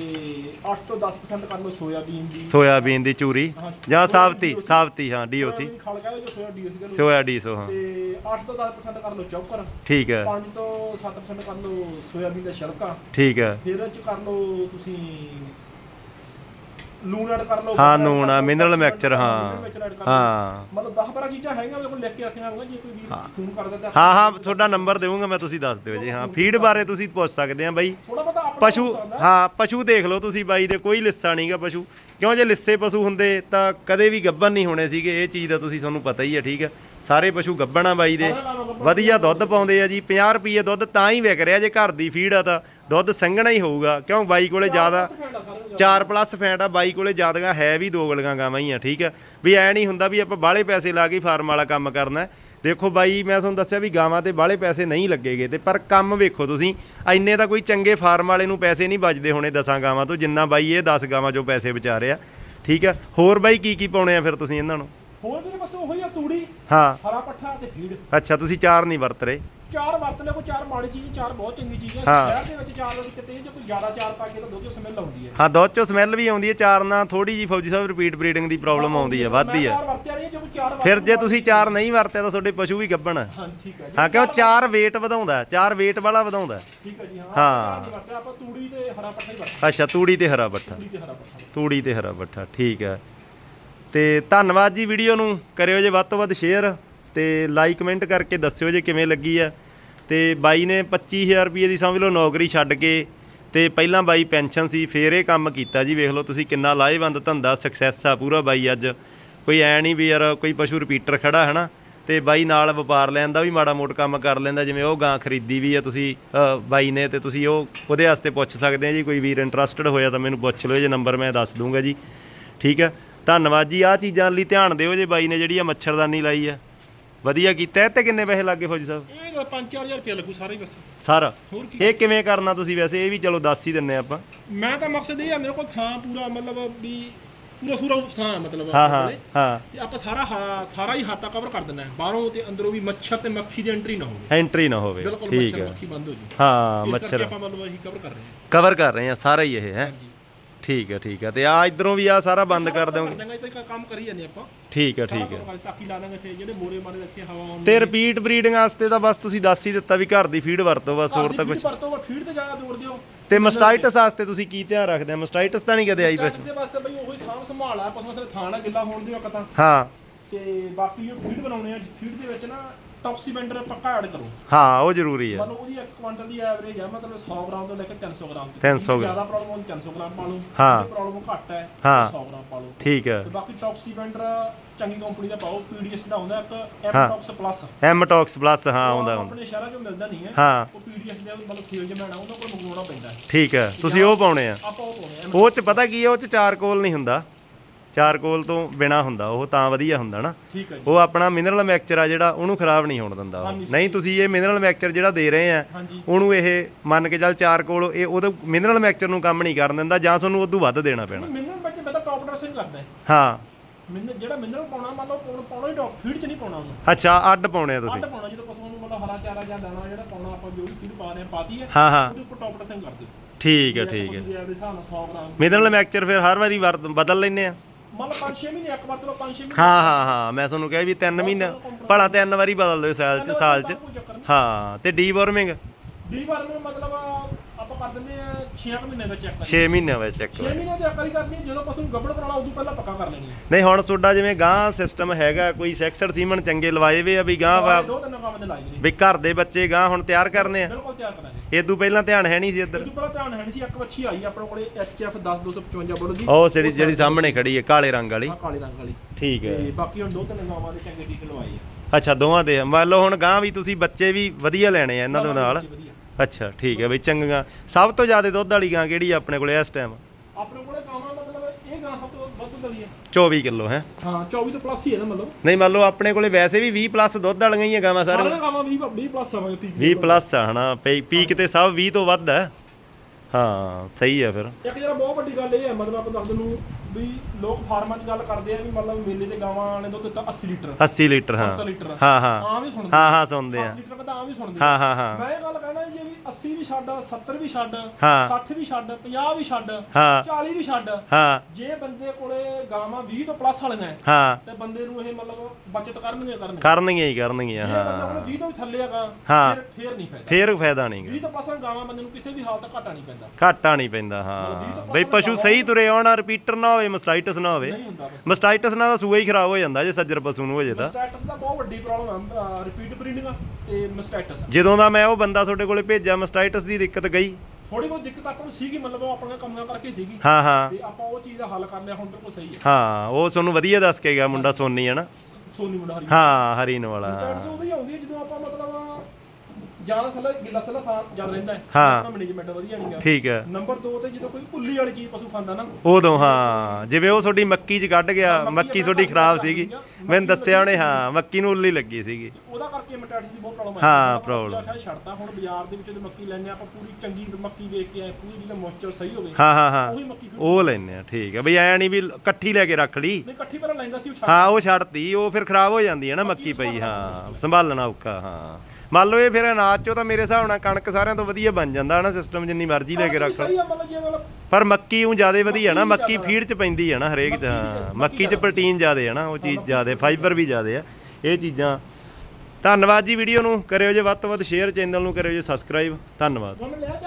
S2: 8 ਤੋਂ 10% ਕਰ ਲਓ ਸੋਇਆਬੀਨ ਦੀ।
S1: ਸੋਇਆਬੀਨ ਦੀ ਚੂਰੀ।
S2: ਹਾਂ,
S1: ਜਾਂ
S2: ਸੋਇਆਬੀਨ
S1: ਸਾਵਤੀ
S2: DOC
S1: ਹਾਂ ਡੀਓਸੀ
S2: ਦੀ ਖਾਲ ਕਹਿੰਦੇ ਜੋ ਸੋਇਆ ਡੀਓਸੀ ਕਰ
S1: ਸੋਇਆ ਡੀਸੋ ਹਾਂ।
S2: ਤੇ 8 ਤੋਂ 10% ਕਰ ਲਓ ਚੌਕਰ
S1: ਠੀਕ ਹੈ।
S2: 5 ਤੋਂ 7% ਕਰ ਲਓ ਸੋਇਆਬੀਨ ਦਾ ਛਿਲਕਾ।
S1: ਠੀਕ ਹੈ।
S2: ਫਿਰ ਇਹ ਚ ਕਰ ਲਓ ਤੁਸੀਂ ਲੂਣ ਐਡ ਕਰ ਲਓ
S1: ਹਾਂ ਨੂਣ ਆ ਮਿਨਰਲ
S2: 10%
S1: ਮਿਕਸਚਰ ਹਾਂ। ਹਾਂ।
S2: ਮਤਲਬ 10 12 ਚੀਜ਼ਾਂ ਹੈਗੀਆਂ ਮੇਰੇ ਕੋਲ ਲਿਖ ਕੇ ਰੱਖੀਆਂ ਹੋਣਗੀਆਂ ਜੇ ਕੋਈ ਵੀਰ ਫੋਨ ਕਰਦਾ ਤਾਂ
S1: ਹਾਂ ਹਾਂ ਤੁਹਾਡਾ ਨੰਬਰ ਦੇਵਾਂਗਾ ਮੈਂ ਤੁਸੀਂ ਦੱਸ ਦਿਓ ਜੀ ਹਾਂ। ਫੀਡ ਬਾਰੇ ਤੁਸੀਂ ਪੁੱਛ ਸਕਦੇ ਆ ਬਾਈ।
S2: ਥੋੜਾ ਬਹੁਤਾ ਆਪਣਾ
S1: ਪਸ਼ੂ
S2: ਹੋ
S1: ਪਸ਼ੂ ਦੇਖ ਲਓ ਤੁਸੀਂ ਬਾਈ ਦੇ ਕੋਈ ਲਿੱਸਾ ਨਹੀਂਗਾ ਪਸ਼ੂ। ਕਿਉਂ ਜੇ ਲਿੱਸੇ ਪਸ਼ੂ ਹੁੰਦੇ ਤਾਂ ਕਦੇ ਵੀ ਗੱਭਣ ਨਹੀਂ ਹੋਣੇ ਸੀਗੇ ਇਹ ਚੀਜ਼ ਦਾ ਤੁਸੀਂ ਤੁਹਾਨੂੰ ਪਤਾ ਹੀ ਹੈ ਠੀਕ ਹੈ ਸਾਰੇ ਪਸ਼ੂ ਗੱਭਣਾ ਬਾਈ ਦੇ। ਵਧੀਆ ਦੁੱਧ ਪਾਉਂਦੇ ਆ ਜੀ 50 ਰੁਪਏ ਦੁੱਧ ਤਾਂ ਹੀ ਵਿਕ ਰਿਹਾ ਜੇ ਘਰ ਦੀ ਫੀਡ ਆ ਤਾਂ। ਦੁੱਧ ਸੰਘਣਾ ਹੀ ਹੋਊਗਾ ਕਿਉਂ ਬਾਈ ਕੋਲੇ ਜ਼ਿਆਦਾ ਚਾਰ ਪਲੱਸ ਫੈਂਟ ਆ, ਬਾਈ ਕੋਲੇ ਜ਼ਿਆਦੀਆਂ ਹੈ ਵੀ ਦੋ ਗਲੀਆਂ ਗਾਵਾਂ ਹੀ ਆ, ਠੀਕ ਆ? ਵੀ ਐ ਨਹੀਂ ਹੁੰਦਾ ਵੀ ਆਪਾਂ ਬਾਹਲੇ ਪੈਸੇ ਲਾ ਕੇ ਫਾਰਮ ਵਾਲਾ ਕੰਮ ਕਰਨਾ ਦੇਖੋ ਬਾਈ, ਮੈਂ ਤੁਹਾਨੂੰ ਦੱਸਿਆ ਵੀ ਗਾਵਾਂ ਤੇ ਬਾਹਲੇ ਪੈਸੇ ਨਹੀਂ ਲੱਗੇਗੇ ਤੇ ਪਰ ਕੰਮ ਵੇਖੋ ਤੁਸੀਂ ਐਨੇ ਤਾਂ ਕੋਈ ਚੰਗੇ ਫਾਰਮ ਵਾਲੇ ਨੂੰ ਪੈਸੇ ਨਹੀਂ ਬਚਦੇ ਹੋਣੇ ਦਸਾਂ ਗਾਵਾਂ ਤੋਂ, ਜਿੰਨਾ ਬਾਈ ਇਹ 10 ਗਾਵਾਂ ਚੋਂ ਪੈਸੇ ਬਚਾ ਰਿਹਾ, ਠੀਕ ਆ? ਹੋਰ ਬਾਈ ਕੀ ਕੀ ਪਾਉਣੇ ਆ ਫਿਰ ਤੁਸੀਂ ਇਹਨਾਂ ਨੂੰ?
S2: ਹੋਰ ਵੀਰੇ ਬਸ ਉਹੀ ਆ ਤੂੜੀ
S1: ਹਾਂ।
S2: ਹਰਾ ਪੱਠਾ ਤੇ ਫੀਡ
S1: ਅੱਛਾ ਤੁਸੀਂ ਚਾਰ ਨਹੀਂ ਵਰਤ ਰਹੇ।
S2: ਚਾਰ ਵਰਤ ਲਿਓ ਕੋਈ ਚਾਰ ਮਾੜੀ ਚੀਜ਼ ਚਾਰ ਬਹੁਤ ਚੰਗੀ ਚੀਜ਼ ਹੈ
S1: ਹਾਂ।
S2: ਸ਼ਹਿਰ ਦੇ ਵਿੱਚ ਚਾਰ ਲੋਕ ਕਿਤੇ ਜੇ ਕੋਈ ਜ਼ਿਆਦਾ ਚਾਰ ਪਾ ਕੇ ਤਾਂ ਦੁੱਧ ਸਮੈਲ ਆਉਂਦੀ ਹੈ।
S1: ਹਾਂ ਦੁੱਧ ਚੋਂ ਸਮੈਲ ਵੀ ਆਉਂਦੀ ਹੈ ਚਾਰ ਨਾਲ ਥੋੜੀ ਜੀ ਫੌਜੀ ਸਾਹਿਬ ਰਿਪੀਟ ਬਰੀਡਿੰਗ ਦੀ ਪ੍ਰੋਬਲਮ ਆਉਂਦੀ ਹੈ ਵੱਧਦੀ
S2: ਮੈਂ
S1: ਹੈ।
S2: ਚਾਰ ਵਰਤਿਆ ਨਹੀਂ ਜੇ ਕੋਈ ਚਾਰ
S1: ਫਿਰ ਜੇ ਤੁਸੀਂ ਚਾਰ ਨਹੀਂ ਵਰਤਿਆ ਤਾਂ ਤੁਹਾਡੇ ਪਸ਼ੂ ਵੀ ਗੱਭਣ ਹੈ
S2: ਹਾਂ ਠੀਕ ਹੈ ਜੀ।
S1: ਹਾਂ ਕਿਉਂ? ਚਾਰ weight ਵਧਾਉਂਦਾ ਹੈ, ਚਾਰ weight ਵਾਲਾ ਵਧਾਉਂਦਾ ਹੈ।
S2: ਠੀਕ ਹੈ ਜੀ ਹਾਂ
S1: ਹਾਂ।
S2: ਚਾਰ ਨਹੀਂ ਵਰਤਿਆ ਆਪਾਂ ਤੂੜੀ ਤੇ ਹਰਾ ਪੱਠਾ ਹੀ ਵਰਤਿਆ।
S1: ਅੱਛਾ ਤੂੜੀ ਤੇ ਹਰਾ ਬੱਠਾ
S2: ਤੂੜੀ ਤੇ ਹਰਾ ਪੱਠਾ।
S1: ਤੂੜੀ ਤੇ ਹਰਾ ਬੱਠਾ ਠੀਕ ਹੈ। ਤੇ ਧੰਨਵਾਦ ਜੀ ਵੀਡੀਓ ਨੂੰ। ਕਰਿਓ ਜੇ ਵੱਧ ਤੋਂ ਵੱਧ ਸ਼ੇਅਰ ਤੇ ਲਾਈਕ ਕਮੈਂਟ ਕਰਕੇ ਦੱਸਿਓ ਜੇ ਕਿਵੇਂ ਲੱਗੀ ਆ। ਤੇ ਬਾਈ ਨੇ 25000 ਰੁਪਏ ਦੀ ਸਮਝ ਲਓ ਨੌਕਰੀ ਛੱਡ ਕੇ ਤੇ ਪਹਿਲਾਂ ਬਾਈ ਪੈਨਸ਼ਨ ਸੀ, ਫੇਰ ਇਹ ਕੰਮ ਕੀਤਾ ਜੀ। ਵੇਖ ਲਓ ਤੁਸੀਂ ਕਿੰਨਾ ਲਾਹੇਵੰਦ ਧੰਦਾ ਸਕਸੈਸ ਆ ਪੂਰਾ ਬਾਈ ਅੱਜ। ਕੋਈ ਐ ਨਹੀਂ ਵੀ ਯਾਰ ਕੋਈ ਪਸ਼ੂ ਰਿਪੀਟਰ ਖੜਾ ਹੈ ਨਾ ਤੇ ਬਾਈ ਨਾਲ ਵਪਾਰ ਲੈਣ ਦਾ ਵੀ ਮਾੜਾ ਮੋਟ ਕੰਮ ਕਰ ਲੈਂਦਾ, ਜਿਵੇਂ ਉਹ ਗਾਂ ਖਰੀਦੀ ਵੀ ਆ ਤੁਸੀਂ ਬਾਈ ਨੇ ਤੇ ਤੁਸੀਂ ਉਹ ਉਹਦੇ ਵਾਸਤੇ ਪੁੱਛ ਸਕਦੇ ਆ ਜੀ। ਕੋਈ ਵੀਰ ਇੰਟਰਸਟਡ ਹੋਇਆ ਤਾਂ ਮੈਨੂੰ ਪੁੱਛ ਲਓ ਜੇ ਨੰਬਰ ਮੈਂ ਦੱਸ ਦੂੰਗਾ ਜੀ। ਠੀਕ ਹੈ ਧੰਨਵਾਦ ਜੀ ਆਹ ਚੀਜ਼ਾਂ ਲਈ ਧਿਆਨ ਦਿਓ ਜੇ ਬਾਈ ਨੇ ਜਿਹੜੀ ਆ ਮੱਛਰਦਾਨੀ ਲਾਈ ਆ। ਵਧੀਆ ਕੀਤਾ ਇਹ ਤੇ ਕਿੰਨੇ ਪੈਸੇ ਲੱਗੇ ਫੌਜੀ ਸਾਹਿਬ?
S2: ਇਹ 5-4000 ਰੁਪਏ ਲੱਗੂ ਸਾਰੇ ਹੀ ਬਸ।
S1: ਸਾਰਾ?
S2: ਹੋਰ ਕੀ?
S1: ਇਹ ਕਿਵੇਂ ਕਰਨਾ ਤੁਸੀਂ ਵੈਸੇ? ਇਹ ਵੀ ਚਲੋ ਦੱਸ ਹੀ ਦਿੰਨੇ ਆਪਾਂ।
S2: ਮੈਂ ਤਾਂ ਮਕਸਦ ਇਹ ਆ ਮੇਰੇ ਕੋਲ ਥਾਂ ਪੂਰਾ ਮਤਲਬ ਵੀ ਪੂਰਾ ਪੂਰਾ ਥਾਂ ਮਤਲਬ
S1: ਹਾਂ ਹਾਂ। ਹਾਂ।
S2: ਤੇ ਆਪਾਂ ਸਾਰਾ ਹਾ- ਸਾਰਾ ਹੀ ਹਾਤਾ ਕਵਰ ਕਰ ਦਿੰਨਾ ਹੈ। ਬਾਹਰੋਂ ਤੇ ਅੰਦਰੋਂ ਵੀ ਮੱਛਰ ਤੇ ਮੱਖੀ ਦੀ ਐਂਟਰੀ ਨਾ ਹੋਵੇ।
S1: ਐਂਟਰੀ ਨਾ ਹੋਵੇ
S2: ਬਿਲਕੁਲ
S1: ਠੀਕ
S2: ਮੱਛਰ
S1: ਹੈ।
S2: ਮੱਖੀ ਬੰਦ ਹੋ ਜੀ।
S1: ਹਾਂ ਮੱਛਰ।
S2: ਆਪਾਂ ਮਤਲਬ ਅਸੀਂ ਕਵਰ ਕਰ ਰਹੇ ਹਾਂ।
S1: ਕਵਰ ਕਰ ਰਹੇ ਆ ਸਾਰਾ ਹੀ ਇਹ ਹੈ। ਠੀਕ ਹੈ ਠੀਕ ਹੈ। ਤੇ ਆ ਇਧਰੋਂ ਵੀ ਆ ਸਾਰਾ ਬੰਦ ਕਰ ਦਿਓਗੇ?
S2: ਦਾਂਗੇ ਕੰਮ ਕਰੀ ਜਾਂਦੇ ਆਪਾਂ।
S1: ਠੀਕ ਹੈ ਠੀਕ ਹੈ।
S2: ਟਾਕੀ ਲਾ ਦਾਂਗੇ ਫਿਰ ਜਿਹੜੇ ਮੋਰੇ ਮਾਰੇ ਰੱਖੇ ਹਵਾ ਆਉਣ
S1: ਤੇ ਰਿਪੀਟ ਬਰੀਡਿੰਗ ਵਾਸਤੇ ਤਾਂ ਬਸ ਤੁਸੀਂ ਦੱਸ ਹੀ ਦਿੱਤਾ ਵੀ ਘਰ ਦੀ ਫੀਡ ਵਰਤੋ ਬਸ ਹੋਰ ਤਾਂ ਕੁਝ
S2: ਵਰਤੋਂ ਫੀਡ ਤੇ ਜ਼ਿਆਦਾ ਦੌੜ ਦਿਓ।
S1: ਤੇ ਮਸਟਾਈਟਸ ਵਾਸਤੇ ਤੁਸੀਂ ਕੀ ਧਿਆਨ ਰੱਖਦੇ ਆ? ਮਸਟਾਈਟਸ ਤਾਂ ਨਹੀਂ ਕਦੇ ਆਈ ਪਸ਼ੂ
S2: ਦੇ ਵਾਸਤੇ ਬਈ ਉਹੀ ਸਾਂਭ ਸੰਭਾਲ ਆ ਪਸ਼ੂ ਤੇ ਥਾਣਾ ਗਿੱਲਾ ਹੋਣ ਦਿਓ ਇੱਕ ਤਾਂ।
S1: ਹਾਂ।
S2: ਤੇ ਬਾਕੀ ਜੋ ਫੀਡ ਬਣਾਉਣੇ ਆ ਫੀਡ ਦੇ ਵਿੱਚ ਨਾ ਟੌਕਸੀਵੈਂਡਰ ਪੱਕਾ ਐਡ ਕਰੋ।
S1: ਹਾਂ ਉਹ ਜ਼ਰੂਰੀ ਹੈ।
S2: ਮੰਨ ਲਓ ਉਹਦੀ 1 ਕੁਆਂਟਲ ਦੀ ਐਵਰੇਜ ਹੈ ਮਤਲਬ 100 ਗ੍ਰਾਮ ਤੋਂ ਲੈ ਕੇ 300 ਗ੍ਰਾਮ ਤੱਕ।
S1: 300 ਗ੍ਰਾਮ।
S2: ਜ਼ਿਆਦਾ ਪ੍ਰੋਬਲਮ ਹੋਈ 300 ਗ੍ਰਾਮ ਪਾ ਲਓ।
S1: ਹਾਂ।
S2: ਪ੍ਰੋਬਲਮ ਘੱਟ ਹੈ
S1: ਹਾਂ।
S2: 100 ਗ੍ਰਾਮ ਪਾ ਲਓ।
S1: ਠੀਕ ਹੈ।
S2: ਤੇ ਬਾਕੀ ਟੌਕਸੀਵੈਂਡਰ ਚੰਗੀ ਕੰਪਨੀ ਦਾ ਪਾਓ ਪੀਡੀਐਸ ਦਾ ਹੁੰਦਾ ਇੱਕ। ਐਮਟੌਕਸ ਪਲੱਸ
S1: ਐਮਟੌਕਸ ਪਲੱਸ ਹਾਂ ਆਉਂਦਾ ਆਉਂਦਾ।
S2: ਆਪਣੇ ਸ਼ਹਿਰਾਂ 'ਚੋਂ ਮਿਲਦਾ ਨਹੀਂ ਹੈ।
S1: ਹਾਂ।
S2: ਉਹ ਪੀਡੀਐਸ ਦੇ ਮਤਲਬ ਸੇਲ 'ਚ ਮੈਣਾ ਉਹਨਾਂ ਕੋਲ ਮੰਗਵਾਉਣਾ ਪੈਂਦਾ
S1: ਠੀਕ ਹੈ। ਤੁਸੀਂ ਉਹ ਪਾਉਣੇ ਆ।
S2: ਆਪਾਂ ਉਹ ਪਾਉਣੇ ਆ।
S1: ਉਹ ਚ ਪਤਾ ਕੀ ਹੈ ਉਹ ਚ ਚਾਰਕੋਲ ਨਹੀਂ ਹੁੰਦਾ। ਚਾਰਕੋਲ ਤੋਂ ਬਿਨਾ ਹੁੰਦਾ ਉਹ ਤਾਂ ਵਧੀਆ ਹੁੰਦਾ ਨਾ।
S2: ਠੀਕ ਹੈ ਜੀ।
S1: ਉਹ ਆਪਣਾ ਮਿਨਰਲ ਮੈਕਚਰ ਆ ਜਿਹੜਾ ਉਹਨੂੰ ਖਰਾਬ ਨਹੀਂ ਹੋਣ ਦਿੰਦਾ ਉਹ।
S2: ਹਾਂਜੀ।
S1: ਨਹੀਂ ਤੁਸੀਂ ਇਹ ਮਿਨਰਲ ਮੈਕਚਰ ਜਿਹੜਾ ਦੇ ਰਹੇ ਆ
S2: ਹਾਂਜੀ।
S1: ਉਹਨੂੰ ਇਹ ਮੰਨ ਕੇ ਚੱਲ ਚਾਰਕੋਲ ਇਹ ਉਹਦਾ ਮਿਨਰਲ ਮੈਕਚਰ ਨੂੰ ਕੰਮ ਨਹੀਂ ਕਰਨ ਦਿੰਦਾ ਜਾਂ ਤੁਹਾਨੂੰ ਉਦੋਂ ਵੱਧ ਦੇਣਾ ਪੈਣਾ।
S2: ਮਿਨਰਲ ਵਿੱਚ ਮੈਂ ਤਾਂ ਟੌਪ ਡਰੈਸਿੰਗ ਕਰਦਾ ਹੈ
S1: ਹਾਂ।
S2: ਮਿਨਰਲ ਜਿਹੜਾ ਮਿਨਰਲ ਪਾਉਣਾ ਮੰਨ ਲਓ ਪਾਉਣਾ ਪਾਉਣਾ ਹੀ ਟੌਪ ਫੀਡ 'ਚ ਨਹੀਂ ਪਾਉਣਾ ਉਹਨੂੰ।
S1: ਅੱਛਾ ਅੱਡ ਪਾਉਣੇ ਆ ਤੁਸੀਂ।
S2: ਅੱਡ ਪਾਉਣਾ ਜਦੋਂ ਪਸ਼ੂ ਨੂੰ ਮਤਲਬ ਹਰਾ ਚਾਰਾ ਜਾਂ ਦਾਣਾ ਜਿਹੜਾ ਪਾਉਣਾ ਆਪਾਂ ਜੋ ਵੀ ਫੀਡ ਪਾ ਰਹੇ ਆ ਪਾਤੀ ਹੈ
S1: ਹਾਂ ਹਾਂ।
S2: ਉਹਦੇ ਉੱਪਰ ਟੌਪ ਡਰੈਸਿੰਗ ਕਰ ਦਿਓ।
S1: ਠੀਕ ਹੈ ਠੀਕ ਹੈ
S2: ਹੈ ਦੇ ਹਿਸਾਬ ਨਾਲ 100 ਗ੍ਰਾਮ
S1: ਮਿਨਰਲ ਮੈਕਚਰ ਫਿਰ ਹਰ ਵਾਰੀ ਵਰਤ ਬਦਲ ਲੈਨੇ ਆ।
S2: ਮੰਨ ਲਓ 5-6 ਮਹੀਨੇ ਇੱਕ ਵਾਰ ਚਲੋ 5-6 ਮਹੀਨੇ।
S1: ਹਾਂ ਹਾਂ ਹਾਂ ਮੈਂ ਤੁਹਾਨੂੰ ਕਿਹਾ ਵੀ 3 ਮਹੀਨੇ ਭਲਾ ਤਿੰਨ ਵਾਰੀ ਬਦਲ ਦਿਓ ਸਾਲ ਚ ਸਾਲ ਚ। ਹਾਂ ਤੇ ਡੀਵਰਮਿੰਗ
S2: ਦੀ ਵਾਰ ਨੂੰ ਮਤਲਬ ਆਪਾਂ ਕਰ ਦਿੰਦੇ ਆ 6 ਮਹੀਨੇ ਵਿੱਚ ਵਾਰੀ।
S1: 6 ਮਹੀਨਿਆਂ ਵਿੱਚ ਇੱਕ
S2: 6
S1: ਵਾਰ।
S2: ਮਹੀਨੇ ਦੀ ਇੱਕ ਵਾਰੀ ਕਰਨੀ ਹੈ, ਜਦੋਂ ਪਸ਼ੂ ਨੂੰ ਗੱਭਣ ਕਰਾਉਣਾ ਉਦੋਂ ਪਹਿਲਾਂ ਪੱਕਾ ਕਰ ਲੈਣੀ ਹੈ।
S1: ਨਹੀਂ ਹੁਣ ਤੁਹਾਡਾ ਜਿਵੇਂ ਗਾਂ ਸਿਸਟਮ ਹੈਗਾ ਕੋਈ ਸੈਕਸਰ ਸੀਮਨ ਚੰਗੇ ਲਵਾਏ ਵੇ ਆ ਵੀ ਗਾਂ ਵਾ
S2: ਦੋ ਤਿੰਨ ਕੰਮ ਦੇ ਲਾਈ ਨੇ।
S1: ਵੀ ਘਰ ਦੇ ਬੱਚੇ ਗਾਂ ਹੁਣ ਤਿਆਰ ਕਰਨੇ ਆ।
S2: ਬਿਲਕੁਲ ਤਿਆਰ ਕਰਾਂਗੇ।
S1: ਇਦੋਂ ਪਹਿਲਾਂ ਧਿਆਨ ਹੈ ਨਹੀਂ ਸੀ ਇੱਧਰ।
S2: ਉਦੋਂ ਪਹਿਲਾਂ ਧਿਆਨ ਹੈ ਨਹੀਂ ਸੀ ਇੱਕ ਵੱਛੀ ਆਈ ਆਪਣੇ ਕੋਲੇ ਐਚਐਫ 10255 ਬੋਲ ਦੀ
S1: ਉਹ ਜਿਹੜੀ ਜਿਹੜੀ ਸਾਹਮਣੇ ਖੜੀ ਹੈ ਕਾਲੇ ਰੰਗ ਵਾਲੀ।
S2: ਆਹ ਕਾਲੇ ਰੰਗ ਵਾਲੀ।
S1: ਠੀਕ ਹੈ।
S2: ਤੇ ਬਾਕੀ ਹੁਣ ਦੋ ਤਿੰਨ ਗਾਵਾਂ ਦੇ ਚੰਗੇ ਟੀਕੇ ਲਵਾਏ ਆ।
S1: ਅੱਛਾ ਦੋਵਾਂ ਦੇ। ਮੰਨ ਲਓ ਹੁਣ ਗਾਂ ਵੀ ਤੁਸੀਂ ਬੱਚੇ ਵੀ ਵਧੀਆ ਲੈਣੇ ਆ ਇਹਨਾਂ ਦੇ ਨਾਲ।
S2: ਵਧੀਆ।
S1: ਅੱਛਾ ਠੀਕ ਹੈ ਬਈ ਚੰਗੀਆਂ। ਸਭ ਤੋਂ ਜ਼ਿਆਦਾ ਦੁੱਧ ਵਾਲੀ ਗਾਂ ਕਿਹੜੀ ਆ ਆਪਣੇ ਕੋਲੇ ਇਸ ਟਾਈਮ
S2: ਆਪਣੇ ਕੋਲੇ ਗਾਵਾਂ ਮਤਲਬ ਇਹ ਗਾਂ ਸਭ ਤੋਂ ਵੱਧ ਦਲੀ ਹੈ।
S1: 24 ਕਿਲੋ ਹੈ?
S2: ਹਾਂ 24 ਤੋਂ ਪਲੱਸ ਹੀ ਹੈ ਨਾ ਮਤਲਬ।
S1: ਨਹੀਂ ਮੰਨ ਲਓ ਆਪਣੇ ਕੋਲੇ ਵੈਸੇ ਵੀ 20 ਪਲੱਸ ਦੁੱਧ ਵਾਲੀਆਂ ਹੀ ਆ ਗਾਵਾਂ ਸਾਰੀਆਂ।
S2: ਸਾਰੀਆਂ ਗਾਵਾਂ 20 20 ਪਲੱਸ ਆਵਾਂਗੇ ਪੀਕ
S1: 20 ਪਲੱਸ ਆ ਹਨਾ? ਪੀਕ ਤੇ ਸਭ 20 ਤੋਂ ਵੱਧ ਹੈ। ਹਾਂ ਸਹੀ ਹੈ ਫਿਰ।
S2: ਇੱਕ ਜਿਹੜਾ ਬਹੁਤ ਵੱਡੀ ਗੱਲ ਇਹ ਹੈ ਮਤਲਬ ਆਪਾਂ ਦੱਸ ਨੂੰ ਵੀ ਲੋਕ ਫਾਰਮਾਂ 'ਚ ਗੱਲ ਕਰਦੇ ਆ ਵੀ ਮਤਲਬ ਮੇਲੇ ਤੇ ਗਾਵਾਂ ਨੇ ਦੁੱਧ ਦਿੱਤਾ 80 ਲੀਟਰ।
S1: 80 ਲੀਟਰ ਹਾਂ।
S2: 70 ਲੀਟਰ।
S1: ਹਾਂ ਹਾਂ।
S2: ਆ ਵੀ ਸੁਣਦੇ
S1: ਹਾਂ ਹਾਂ ਸੁਣਦੇ ਆ।
S2: 60 ਲੀਟਰ ਤਾਂ ਆ ਵੀ ਸੁਣਦੇ
S1: ਹਾਂ ਹਾਂ ਹਾਂ।
S2: ਮੈਂ ਇਹ ਗੱਲ ਕਹਿਣਾ ਜੇ ਵੀ 80 ਵੀ ਛੱਡ 70 ਵੀ ਛੱਡ
S1: ਹਾਂ।
S2: 60 ਵੀ ਛੱਡ 50 ਵੀ ਛੱਡ
S1: ਹਾਂ।
S2: 40 ਵੀ ਛੱਡ।
S1: ਹਾਂ।
S2: ਜੇ ਬੰਦੇ ਕੋਲੇ ਗਾਵਾਂ 20 ਤੋਂ ਪਲੱਸ ਵਾਲੀਆਂ ਹੈ
S1: ਹਾਂ।
S2: ਤੇ ਬੰਦੇ ਨੂੰ ਇਹ ਮਤਲਬ ਬਚਤ ਕਰਨਗੇ ਕਰਨਗੇ
S1: ਕਰਨਗੀਆਂ ਹੀ ਕਰਨਗੀਆਂ
S2: ਜੇ ਬੰਦੇ
S1: ਹਾਂ
S2: ਕੋਲੇ 20 ਤੋਂ ਵੀ ਥੱਲੇ
S1: ਹਾਂ।
S2: ਫਿਰ ਫੇਰ ਨਹੀਂ ਫਾਇਦਾ।
S1: ਫੇਰ ਫਾਇਦਾ ਨਹੀਂਗਾ
S2: 20 ਤੋਂ ਪਲੱਸ ਗਾਵਾਂ ਬੰਦੇ ਨੂੰ ਕਿਸੇ ਵੀ ਹਾਲਤ ਘਾਟਾ ਨਹੀਂ ਪੈਂਦਾ।
S1: ਘਾਟਾ ਨਹੀਂ ਪੈਂਦਾ ਹਾਂ। ਬਈ ਪਸ਼ੂ ਸਹੀ ਤੁਰੇ ਆਉਣ ਰਿਪੀਟਰ ਨਾ ਹੋਵੇ ਮਸਟਾਈਟਸ ਨਾ ਹੋਵੇ।
S2: ਨਹੀਂ ਹੁੰਦਾ ਬਸ।
S1: ਮਸਟਾਈਟਸ ਨਾਲ ਤਾਂ ਸੂਆ ਹੀ ਖਰਾਬ ਹੋ ਜਾਂਦਾ ਜੇ ਸੱਜਰ ਪਸ਼ੂ ਨੂੰ ਹੋ ਜੇ ਤਾਂ।
S2: ਸਟੈਟਸ ਦਾ ਬਹੁਤ ਵੱਡੀ ਪ੍ਰੋਬਲਮ ਹੈ ਰਿਪੀਟ ਬਰੀਡਿੰਗ ਤੇ ਮਸਟੈਟਸ
S1: ਜਦੋਂ ਦਾ ਮੈਂ ਉਹ ਬੰਦਾ ਤੁਹਾਡੇ ਕੋਲੇ ਭੇਜਿਆ ਮਸਟਾਈਟਸ ਦੀ ਦਿੱਕਤ ਗਈ।
S2: ਥੋੜੀ ਬਹੁਤ ਦਿੱਕਤ ਆਪਾਂ ਨੂੰ ਸੀਗੀ ਮਤਲਬ ਉਹ ਆਪਣੀਆਂ ਕਮੀਆਂ ਕਰਕੇ ਸੀਗੀ।
S1: ਹਾਂ ਹਾਂ।
S2: ਤੇ ਆਪਾਂ ਉਹ ਚੀਜ਼ ਦਾ ਹੱਲ ਕਰ ਲਿਆ ਹੁਣ ਬਿਲਕੁਲ ਸਹੀ ਹੈ।
S1: ਹਾਂ ਉਹ ਤੁਹਾਨੂੰ ਵਧੀਆ ਦੱਸ ਕੇ ਗਿਆ ਮੁੰਡਾ ਸੋਨੀ ਹੈ ਨਾ?
S2: ਸੋਨੀ ਮੁੰਡਾ ਹਰੀ
S1: ਹਾਂ ਹਰੀਨ ਵਾਲਾ
S2: ਟੈਂਸ ਉਹਦੀ ਆਉਂਦੀ ਹੈ ਜਦੋਂ ਆਪਾਂ ਮਤਲਬ ਜ਼ਿਆਦਾ ਥੱਲੇ ਗਿੱਲਾ ਸਲਾ ਥਾਂ ਜਦ ਰਹਿੰਦਾ ਹੈ।
S1: ਹਾਂ।
S2: ਆਪਣਾ ਮੈਨੇਜਮੈਂਟ ਵਧੀਆ ਨਹੀਂਗਾ
S1: ਠੀਕ ਹੈ।
S2: ਨੰਬਰ 2 ਤੇ ਜਦੋਂ ਕੋਈ ਉੱਲੀ ਵਾਲੀ ਚੀਜ਼ ਪਸ਼ੂ ਖਾਂਦਾ ਨਾ।
S1: ਉਦੋਂ ਹਾਂ। ਜਿਵੇਂ ਉਹ ਤੁਹਾਡੀ ਮੱਕੀ 'ਚ ਕੱਢ ਗਿਆ ਮੱਕੀ ਤੁਹਾਡੀ ਖਰਾਬ ਸੀਗੀ। ਮੈਨੂੰ ਦੱਸਿਆ ਉਹਨੇ ਹਾਂ ਮੱਕੀ ਨੂੰ ਉੱਲੀ ਲੱਗੀ ਸੀਗੀ।
S2: ਤੇ ਉਹਦਾ ਕਰਕੇ ਮਟੈਟਸ ਦੀ ਬਹੁਤ ਪ੍ਰੋਬਲਮ
S1: ਹਾਂ, problem।
S2: ਖੈਰ ਛੱਡਤਾ ਹੁਣ ਬਾਜ਼ਾਰ ਦੇ ਵਿੱਚ ਜਦੋਂ ਮੱਕੀ ਲੈਣੇ ਆਪਾਂ ਪੂਰੀ ਚੰਗੀ ਮੱਕੀ ਵੇਖ ਕੇ ਆਏ ਪੂਰੀ ਜਿਹਦਾ ਮੋਇਸਚਰ ਸਹੀ ਹੋਵੇ।
S1: ਹਾਂ ਹਾਂ ਹਾਂ।
S2: ਉਹੀ ਮੱਕੀ ਫਿਰ
S1: ਉਹ ਲੈਨੇ ਆ ਠੀਕ ਹੈ। ਬਈ ਐ ਨਹੀਂ ਵੀ ਇਕੱਠੀ ਲੈ ਕੇ ਰੱਖ ਲਈ।
S2: ਨਹੀਂ ਇਕੱਠੀ ਪਹਿਲਾਂ ਲੈਂਦਾ ਸੀ ਉਹ ਛੱਡ
S1: ਹਾਂ ਉਹ ਛੱਡਤੀ ਉਹ ਫਿਰ ਖਰਾਬ ਹੋ ਜਾਂਦੀ ਹੈ ਨਾ ਮੱਕੀ ਪਈ। ਹਾਂ ਸੰਭਾਲਣਾ ਔਖਾ ਹਾਂ। ਮੰਨ ਲਓ ਇਹ ਫਿਰ ਅਨਾਜ ਚੋਂ ਤਾਂ ਮੇਰੇ ਹਿਸਾਬ ਨਾਲ ਕਣਕ ਸਾਰਿਆਂ ਤੋਂ ਵਧੀਆ ਬਣ ਜਾਂਦਾ ਹੈ ਨਾ ਸਿਸਟਮ ਜਿੰਨੀ ਮਰਜ਼ੀ ਲੈ ਕੇ ਰੱਖ ਲਓ। ਪਰ ਮੱਕੀ ਉਹ ਜ਼ਿਆਦਾ ਵਧੀਆ ਨਾ
S2: ਮੱਕੀ
S1: ਫੀਡ ਚ ਪੈਂਦੀ ਹੈ ਨਾ ਹਰੇਕ ਚ
S2: ਮੱਕੀ ਚ-
S1: ਪ੍ਰੋਟੀਨ ਜ਼ਿਆਦਾ ਹੈ ਨਾ ਉਹ ਚੀਜ਼ ਜ਼ਿਆਦਾ ਫਾਈਬਰ ਵੀ ਜ਼ਿਆਦਾ ਆ ਇਹ ਚੀਜ਼ਾਂ। ਧੰਨਵਾਦ ਜੀ ਵੀਡੀਓ ਨੂੰ ਕਰਿਓ ਜੇ ਵੱਧ ਤੋਂ ਵੱਧ ਸ਼ੇਅਰ ਚੈਨਲ ਨੂੰ ਕਰਿਓ ਜੇ ਸਬਸਕ੍ਰਾਈਬ ਧੰਨਵਾਦ।